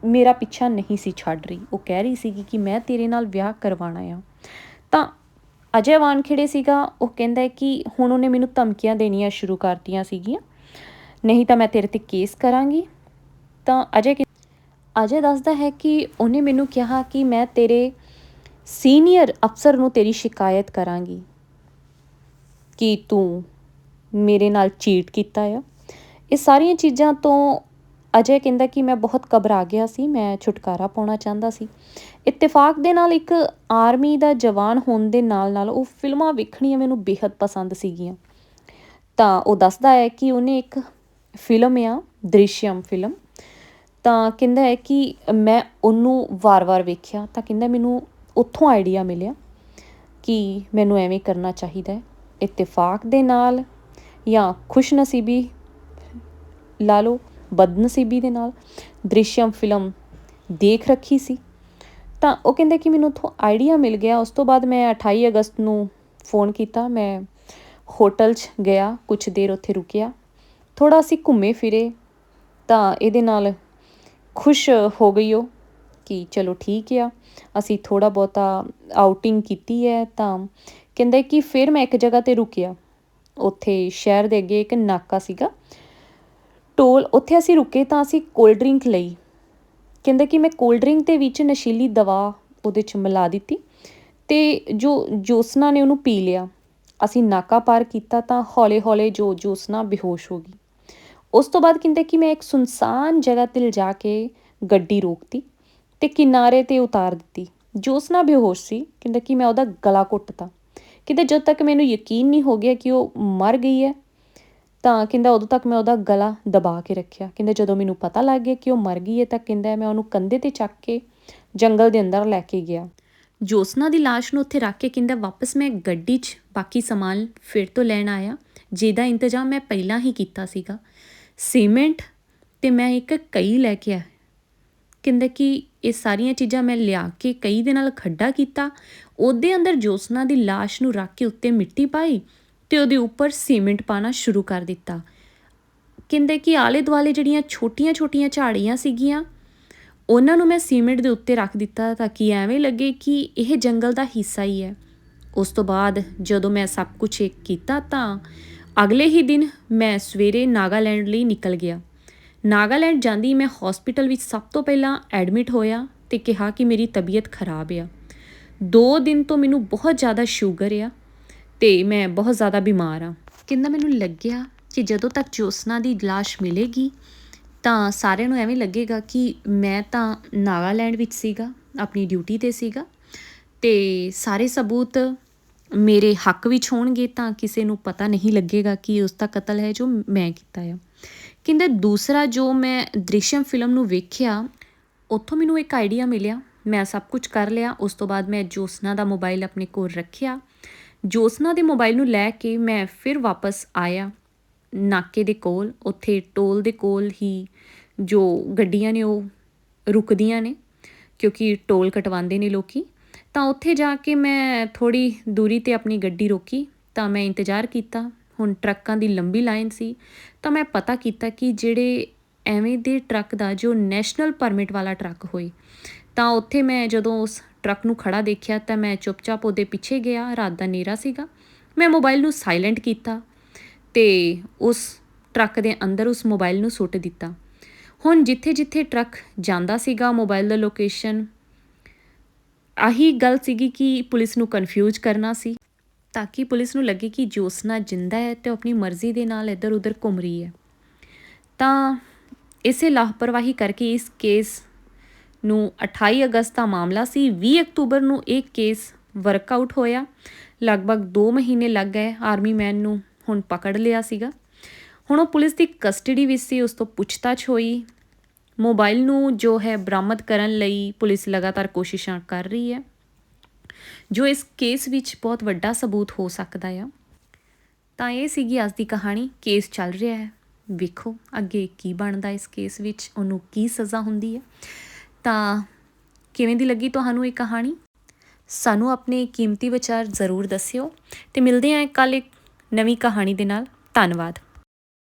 S1: ਮੇਰਾ ਪਿੱਛਾ ਨਹੀਂ ਸੀ ਛੱਡ ਰਹੀ। ਉਹ ਕਹਿ ਰਹੀ ਸੀਗੀ ਕਿ ਮੈਂ ਤੇਰੇ ਨਾਲ ਵਿਆਹ ਕਰਵਾਉਣਾ ਆ। ਤਾਂ ਅਜੇ ਵਾਨਖੇੜੇ ਸੀਗਾ, ਉਹ ਕਹਿੰਦਾ ਹੈ ਕਿ ਹੁਣ ਉਹਨੇ ਮੈਨੂੰ ਧਮਕੀਆਂ ਦੇਣੀਆਂ ਸ਼ੁਰੂ ਕਰਤੀਆਂ ਸੀਗੀਆਂ। ਨਹੀਂ ਤਾਂ ਮੈਂ ਤੇਰੇ ਤੇ ਕੇਸ ਕਰਾਂਗੀ। ਤਾਂ ਅਜੇ ਅਜੇ ਦੱਸਦਾ ਹੈ ਕਿ ਉਹਨੇ ਮੈਨੂੰ ਕਿਹਾ ਕਿ ਮੈਂ ਤੇਰੇ ਸੀਨੀਅਰ ਅਫਸਰ ਨੂੰ ਤੇਰੀ ਸ਼ਿਕਾਇਤ ਕਰਾਂਗੀ। ਕਿ ਤੂੰ ਮੇਰੇ ਨਾਲ ਚੀਟ ਕੀਤਾ ਆ। ਇਹ ਸਾਰੀਆਂ ਚੀਜ਼ਾਂ ਤੋਂ ਅਜੇ ਕਹਿੰਦਾ ਕਿ ਮੈਂ ਬਹੁਤ ਘਬਰਾ ਗਿਆ ਸੀ, ਮੈਂ ਛੁਟਕਾਰਾ ਪਾਉਣਾ ਚਾਹੁੰਦਾ ਸੀ। ਇਤਫਾਕ ਦੇ ਨਾਲ ਇੱਕ ਆਰਮੀ ਦਾ ਜਵਾਨ ਹੋਣ ਦੇ ਨਾਲ ਨਾਲ ਉਹ ਫਿਲਮਾਂ ਵੇਖਣੀਆਂ ਮੈਨੂੰ ਬੇहद ਪਸੰਦ ਸੀਗੀਆਂ। ਤਾਂ ਉਹ ਦੱਸਦਾ ਹੈ ਕਿ ਉਹਨੇ ਇੱਕ ਫਿਲਮ ਆ, ਦ੍ਰਿਸ਼ਯਮ ਫਿਲਮ। ਤਾਂ ਕਹਿੰਦਾ ਹੈ ਕਿ ਮੈਂ ਉਹਨੂੰ ਵਾਰ-ਵਾਰ ਵੇਖਿਆ, ਤਾਂ ਕਹਿੰਦਾ ਮੈਨੂੰ ਉੱਥੋਂ ਆਈਡੀਆ ਮਿਲਿਆ ਕਿ ਮੈਨੂੰ ਐਵੇਂ ਕਰਨਾ ਚਾਹੀਦਾ ਹੈ। ਇਤਫਾਕ ਦੇ ਨਾਲ ਜਾਂ ਖੁਸ਼ਨਸੀਬੀ ਲਾ ਲਓ, ਬਦਨਸੀਬੀ ਦੇ ਨਾਲ ਦ੍ਰਿਸ਼ਯਮ ਫਿਲਮ ਦੇਖ ਰੱਖੀ ਸੀ। ਤਾਂ ਉਹ ਕਹਿੰਦੇ ਕਿ ਮੈਨੂੰ ਉੱਥੋਂ ਆਈਡੀਆ ਮਿਲ ਗਿਆ। ਉਸ ਤੋਂ ਬਾਅਦ ਮੈਂ 28 ਅਗਸਤ ਨੂੰ ਫੋਨ ਕੀਤਾ। ਮੈਂ ਹੋਟਲ 'ਚ ਗਿਆ ਕੁਝ ਦੇਰ ਉੱਥੇ ਰੁਕਿਆ। ਥੋੜਾ ਅਸੀਂ ਘੁੰਮੇ ਫਿਰੇ। ਤਾਂ ਇਹਦੇ ਨਾਲ ਖੁਸ਼ ਹੋ ਗਈ ਉਹ ਕਿ ਚਲੋ ਠੀਕ ਆ, ਅਸੀਂ ਥੋੜਾ ਬਹੁਤਾ ਆਊਟਿੰਗ ਕੀਤੀ ਹੈ। ਤਾਂ ਕਹਿੰਦੇ ਕਿ ਫਿਰ ਮੈਂ ਇੱਕ ਜਗ੍ਹਾ ਤੇ ਰੁਕਿਆ। ਉੱਥੇ ਸ਼ਹਿਰ ਦੇ ਅੱਗੇ ਇੱਕ ਨਾਕਾ ਸੀਗਾ। ਟੋਲ ਉੱਥੇ ਅਸੀਂ ਰੁਕੇ ਤਾਂ ਅਸੀਂ ਕੋਲਡ ਡਰਿੰਕ ਲਈ। ਕਹਿੰਦੇ ਕਿ ਮੈਂ ਕੋਲਡ ਡਰਿੰਕ ਦੇ ਵਿੱਚ ਨਸ਼ੀਲੀ ਦਵਾ ਉਹਦੇ 'ਚ ਮਿਲਾ ਦਿੱਤੀ ਤੇ ਜੋ ਜੋਸਨਾ ਨੇ ਉਹਨੂੰ ਪੀ ਲਿਆ। ਅਸੀਂ ਨਾਕਾ ਪਾਰ ਕੀਤਾ ਤਾਂ ਹੌਲੇ-ਹੌਲੇ ਜੋ ਜੋਸਨਾ ਬੇਹੋਸ਼ ਹੋ ਗਈ। ਉਸ ਤੋਂ ਬਾਅਦ ਕਹਿੰਦੇ ਕਿ ਮੈਂ ਇੱਕ ਸੁਨਸਾਨ ਜਗ੍ਹਾ ਤੇ ਲਿਜਾ ਕੇ ਗੱਡੀ ਰੋਕਤੀ ਤੇ ਕਿਨਾਰੇ ਤੇ ਉਤਾਰ ਦਿੱਤੀ। ਜੋਸਨਾ ਬੇਹੋਸ਼ ਸੀ, ਕਹਿੰਦਾ ਕਿ ਮੈਂ ਉਹਦਾ ਗਲਾ ਘੁੱਟਤਾ। ਕਹਿੰਦੇ ਜਦ ਤੱਕ ਮੈਨੂੰ ਯਕੀਨ ਨਹੀਂ ਹੋ ਗਿਆ ਕਿ ਉਹ ਮਰ ਗਈ ਹੈ ਤਾਂ ਕਹਿੰਦਾ ਉਦੋਂ ਤੱਕ ਮੈਂ ਉਹਦਾ ਗਲਾ ਦਬਾ ਕੇ ਰੱਖਿਆ। ਕਹਿੰਦਾ ਜਦੋਂ ਮੈਨੂੰ ਪਤਾ ਲੱਗ ਗਿਆ ਕਿ ਉਹ ਮਰ ਗਈ ਹੈ ਤਾਂ ਕਹਿੰਦਾ ਮੈਂ ਉਹਨੂੰ ਕੰਧੇ ਤੇ ਚੱਕ ਕੇ ਜੰਗਲ ਦੇ ਅੰਦਰ ਲੈ ਕੇ ਗਿਆ। ਜੋਸਨਾ ਦੀ ਲਾਸ਼ ਨੂੰ ਉੱਥੇ ਰੱਖ ਕੇ ਕਹਿੰਦਾ, ਵਾਪਸ ਮੈਂ ਗੱਡੀ 'ਚ ਬਾਕੀ ਸਮਾਨ ਫਿਰ ਤੋਂ ਲੈਣ ਆਇਆ। ਜਿਹਦਾ ਇੰਤਜ਼ਾਮ ਮੈਂ ਪਹਿਲਾਂ ਹੀ ਕੀਤਾ ਸੀਗਾ। ਸੀਮੈਂਟ ਤੇ ਮੈਂ ਇੱਕ ਕਈ ਲੈ ਕੇ ਆਇਆ ਕਹਿੰਦਾ ਕਿ ਇਹ ਸਾਰੀਆਂ ਚੀਜ਼ਾਂ ਮੈਂ ਲਿਆ ਕੇ ਕਈ ਦੇ ਨਾਲ ਖੱਡਾ ਕੀਤਾ। ਉਹਦੇ ਅੰਦਰ ਜੋਸਨਾ ਦੀ ਲਾਸ਼ ਨੂੰ ਰੱਖ ਕੇ ਉੱਤੇ ਮਿੱਟੀ ਪਾਈ। ਤੇ ਉਹਦੇ ਉੱਪਰ ਸੀਮੈਂਟ ਪਾਣਾ ਸ਼ੁਰੂ ਕਰ ਦਿੱਤਾ। ਕਹਿੰਦੇ ਕਿ ਆਲੇ ਦੁਆਲੇ ਜਿਹੜੀਆਂ ਛੋਟੀਆਂ-ਛੋਟੀਆਂ ਝਾੜੀਆਂ ਸੀਗੀਆਂ, ਉਹਨਾਂ ਨੂੰ ਮੈਂ ਸੀਮੈਂਟ ਦੇ ਉੱਤੇ ਰੱਖ ਦਿੱਤਾ ਤਾਂ ਕਿ ਐਵੇਂ ਲੱਗੇ ਕਿ ਇਹ ਜੰਗਲ ਦਾ ਹਿੱਸਾ ਹੀ ਹੈ। ਉਸ ਤੋਂ ਬਾਅਦ ਜਦੋਂ ਮੈਂ ਸਭ ਕੁਝ ਕੀਤਾ ਤਾਂ ਅਗਲੇ ਹੀ ਦਿਨ ਮੈਂ ਸਵੇਰੇ ਨਾਗਾਲੈਂਡ ਲਈ ਨਿਕਲ ਗਿਆ। ਨਾਗਾਲੈਂਡ ਜਾਂਦੀ ਮੈਂ ਹਸਪੀਟਲ ਵਿੱਚ ਸਭ ਤੋਂ ਪਹਿਲਾਂ ਐਡਮਿਟ ਹੋਇਆ ਤੇ ਕਿਹਾ ਕਿ ਮੇਰੀ ਤਬੀਅਤ ਖਰਾਬ ਆ। 2 ਦਿਨ ਤੋਂ ਮੈਨੂੰ ਬਹੁਤ ਜ਼ਿਆਦਾ ਸ਼ੂਗਰ ਆ ਤੇ ਮੈਂ ਬਹੁਤ ਜ਼ਿਆਦਾ ਬਿਮਾਰ ਆ ਕਹਿੰਦਾ ਮੈਨੂੰ ਲੱਗਿਆ ਕਿ ਜਦੋਂ ਤੱਕ ਜੋਸਨਾ ਦੀ ਲਾਸ਼ ਮਿਲੇਗੀ, ਤਾਂ ਸਾਰਿਆਂ ਨੂੰ ਐਵੇਂ ਲੱਗੇਗਾ ਕਿ ਮੈਂ ਤਾਂ ਨਾਗਾਲੈਂਡ ਵਿੱਚ ਸੀਗਾ, ਆਪਣੀ ਡਿਊਟੀ ਤੇ ਸੀਗਾ ਤੇ ਸਾਰੇ ਸਬੂਤ ਮੇਰੇ ਹੱਕ ਵਿੱਚ ਹੋਣਗੇ ਤਾਂ ਕਿਸੇ ਨੂੰ ਪਤਾ ਨਹੀਂ ਲੱਗੇਗਾ ਕਿ ਉਸ ਦਾ ਕਤਲ ਹੈ ਜੋ ਮੈਂ ਕੀਤਾ ਆ। ਕਹਿੰਦੇ ਦੂਸਰਾ ਜੋ ਮੈਂ ਦ੍ਰਿਸ਼ਮ ਫਿਲਮ ਨੂੰ ਵੇਖਿਆ, ਉੱਥੋਂ ਮੈਨੂੰ ਇੱਕ ਆਈਡੀਆ ਮਿਲਿਆ। ਮੈਂ ਸਭ ਕੁਝ ਕਰ ਲਿਆ, ਉਸ ਤੋਂ ਬਾਅਦ ਮੈਂ ਜੋਸਨਾ ਦਾ ਮੋਬਾਈਲ ਆਪਣੇ ਕੋਲ ਰੱਖਿਆ। ਜੋਸਨਾ ਦੇ ਮੋਬਾਈਲ ਨੂੰ ਲੈ ਕੇ ਮੈਂ ਫਿਰ ਵਾਪਸ ਆਇਆ ਨਾਕੇ ਦੇ ਕੋਲ, ਉੱਥੇ ਟੋਲ ਦੇ ਕੋਲ ਹੀ ਜੋ ਗੱਡੀਆਂ ਨੇ ਉਹ ਰੁਕਦੀਆਂ ਨੇ, ਕਿਉਂਕਿ ਟੋਲ ਕਟਵਾਉਂਦੇ ਨੇ ਲੋਕੀ। ਤਾਂ ਉੱਥੇ ਜਾ ਕੇ ਮੈਂ ਥੋੜੀ ਦੂਰੀ ਤੇ ਆਪਣੀ ਗੱਡੀ ਰੋਕੀ, ਤਾਂ ਮੈਂ ਇੰਤਜ਼ਾਰ ਕੀਤਾ। ਹੁਣ ਟਰੱਕਾਂ ਦੀ ਲੰਬੀ ਲਾਈਨ ਸੀ, ਤਾਂ ਮੈਂ ਪਤਾ ਕੀਤਾ ਕਿ ਜਿਹੜੇ ਐਵੇਂ ਦੇ ਟਰੱਕ ਦਾ ਜੋ ਨੈਸ਼ਨਲ ਪਰਮਿਟ ਵਾਲਾ ਟਰੱਕ ਹੋਏ ਤਾਂ ਉੱਥੇ ਮੈਂ ਜਦੋਂ ਉਸ ਟਰੱਕ ਨੂੰ ਖੜਾ ਦੇਖਿਆ ਤਾਂ ਮੈਂ ਚੁੱਪਚਾਪ ਉਹਦੇ ਪਿੱਛੇ ਗਿਆ, ਰਾਤ ਦਾ ਨੇਰਾ ਸੀਗਾ। ਮੈਂ ਮੋਬਾਈਲ ਨੂੰ ਸਾਇਲੈਂਟ ਕੀਤਾ ਤੇ ਉਸ ਟਰੱਕ ਦੇ ਅੰਦਰ ਉਸ ਮੋਬਾਈਲ ਨੂੰ ਸੁੱਟ ਦਿੱਤਾ। ਹੁਣ ਜਿੱਥੇ ਜਿੱਥੇ ਟਰੱਕ ਜਾਂਦਾ ਸੀਗਾ, ਮੋਬਾਈਲ ਦਾ ਲੋਕੇਸ਼ਨ ਆਹੀ ਗੱਲ ਸੀਗੀ ਕਿ ਪੁਲਿਸ ਨੂੰ ਕਨਫਿਊਜ਼ ਕਰਨਾ ਸੀ ਤਾਂ ਕਿ ਪੁਲਿਸ ਨੂੰ ਲੱਗੇ ਕਿ ਜੋਸਨਾ ਜਿੰਦਾ ਹੈ ਤੇ ਉਹ ਆਪਣੀ ਮਰਜ਼ੀ ਦੇ ਨਾਲ ਇੱਧਰ ਉੱਧਰ ਘੁੰਮ ਰਹੀ ਹੈ। ਤਾਂ ਇਸੇ ਲਾਪਰਵਾਹੀ ਕਰਕੇ ਇਸ ਕੇਸ ਨੂੰ 28 ਅਗਸਤ ਦਾ ਮਾਮਲਾ ਸੀ। 20 ਅਕਤੂਬਰ ਨੂੰ ਇਹ ਕੇਸ ਵਰਕਆਊਟ ਹੋਇਆ। ਲਗਭਗ 2 ਮਹੀਨੇ ਲੱਗ ਗਏ ਆਰਮੀ ਮੈਨ ਨੂੰ ਹੁਣ ਪਕੜ ਲਿਆ ਸੀਗਾ। ਹੁਣ ਉਹ ਪੁਲਿਸ ਦੀ ਕਸਟਡੀ ਵਿੱਚ ਸੀ, ਉਸ ਤੋਂ ਪੁੱਛਤਾਛ ਹੋਈ। ਮੋਬਾਈਲ ਨੂੰ ਜੋ ਹੈ ਬਰਾਮਦ ਕਰਨ ਲਈ ਪੁਲਿਸ ਲਗਾਤਾਰ ਕੋਸ਼ਿਸ਼ਾਂ ਕਰ ਰਹੀ ਹੈ। ਜੋ ਇਸ ਕੇਸ ਵਿੱਚ ਬਹੁਤ ਵੱਡਾ ਸਬੂਤ ਹੋ ਸਕਦਾ ਆ। ਤਾਂ ਇਹ ਸੀਗੀ ਅੱਜ ਦੀ ਕਹਾਣੀ। ਕੇਸ ਚੱਲ ਰਿਹਾ ਹੈ। ਵੇਖੋ ਅੱਗੇ ਕੀ ਬਣਦਾ ਇਸ ਕੇਸ ਵਿੱਚ, ਉਹਨੂੰ ਕੀ ਸਜ਼ਾ ਹੁੰਦੀ ਹੈ। ਤਾਂ ਕਿਵੇਂ ਦੀ ਲੱਗੀ ਤੁਹਾਨੂੰ ਇਹ ਕਹਾਣੀ? ਸਾਨੂੰ ਆਪਣੇ ਕੀਮਤੀ ਵਿਚਾਰ ਜ਼ਰੂਰ ਦੱਸਿਓ ਤੇ ਮਿਲਦੇ ਹਾਂ ਕੱਲ ਇੱਕ ਨਵੀਂ ਕਹਾਣੀ ਦੇ ਨਾਲ। ਧੰਨਵਾਦ।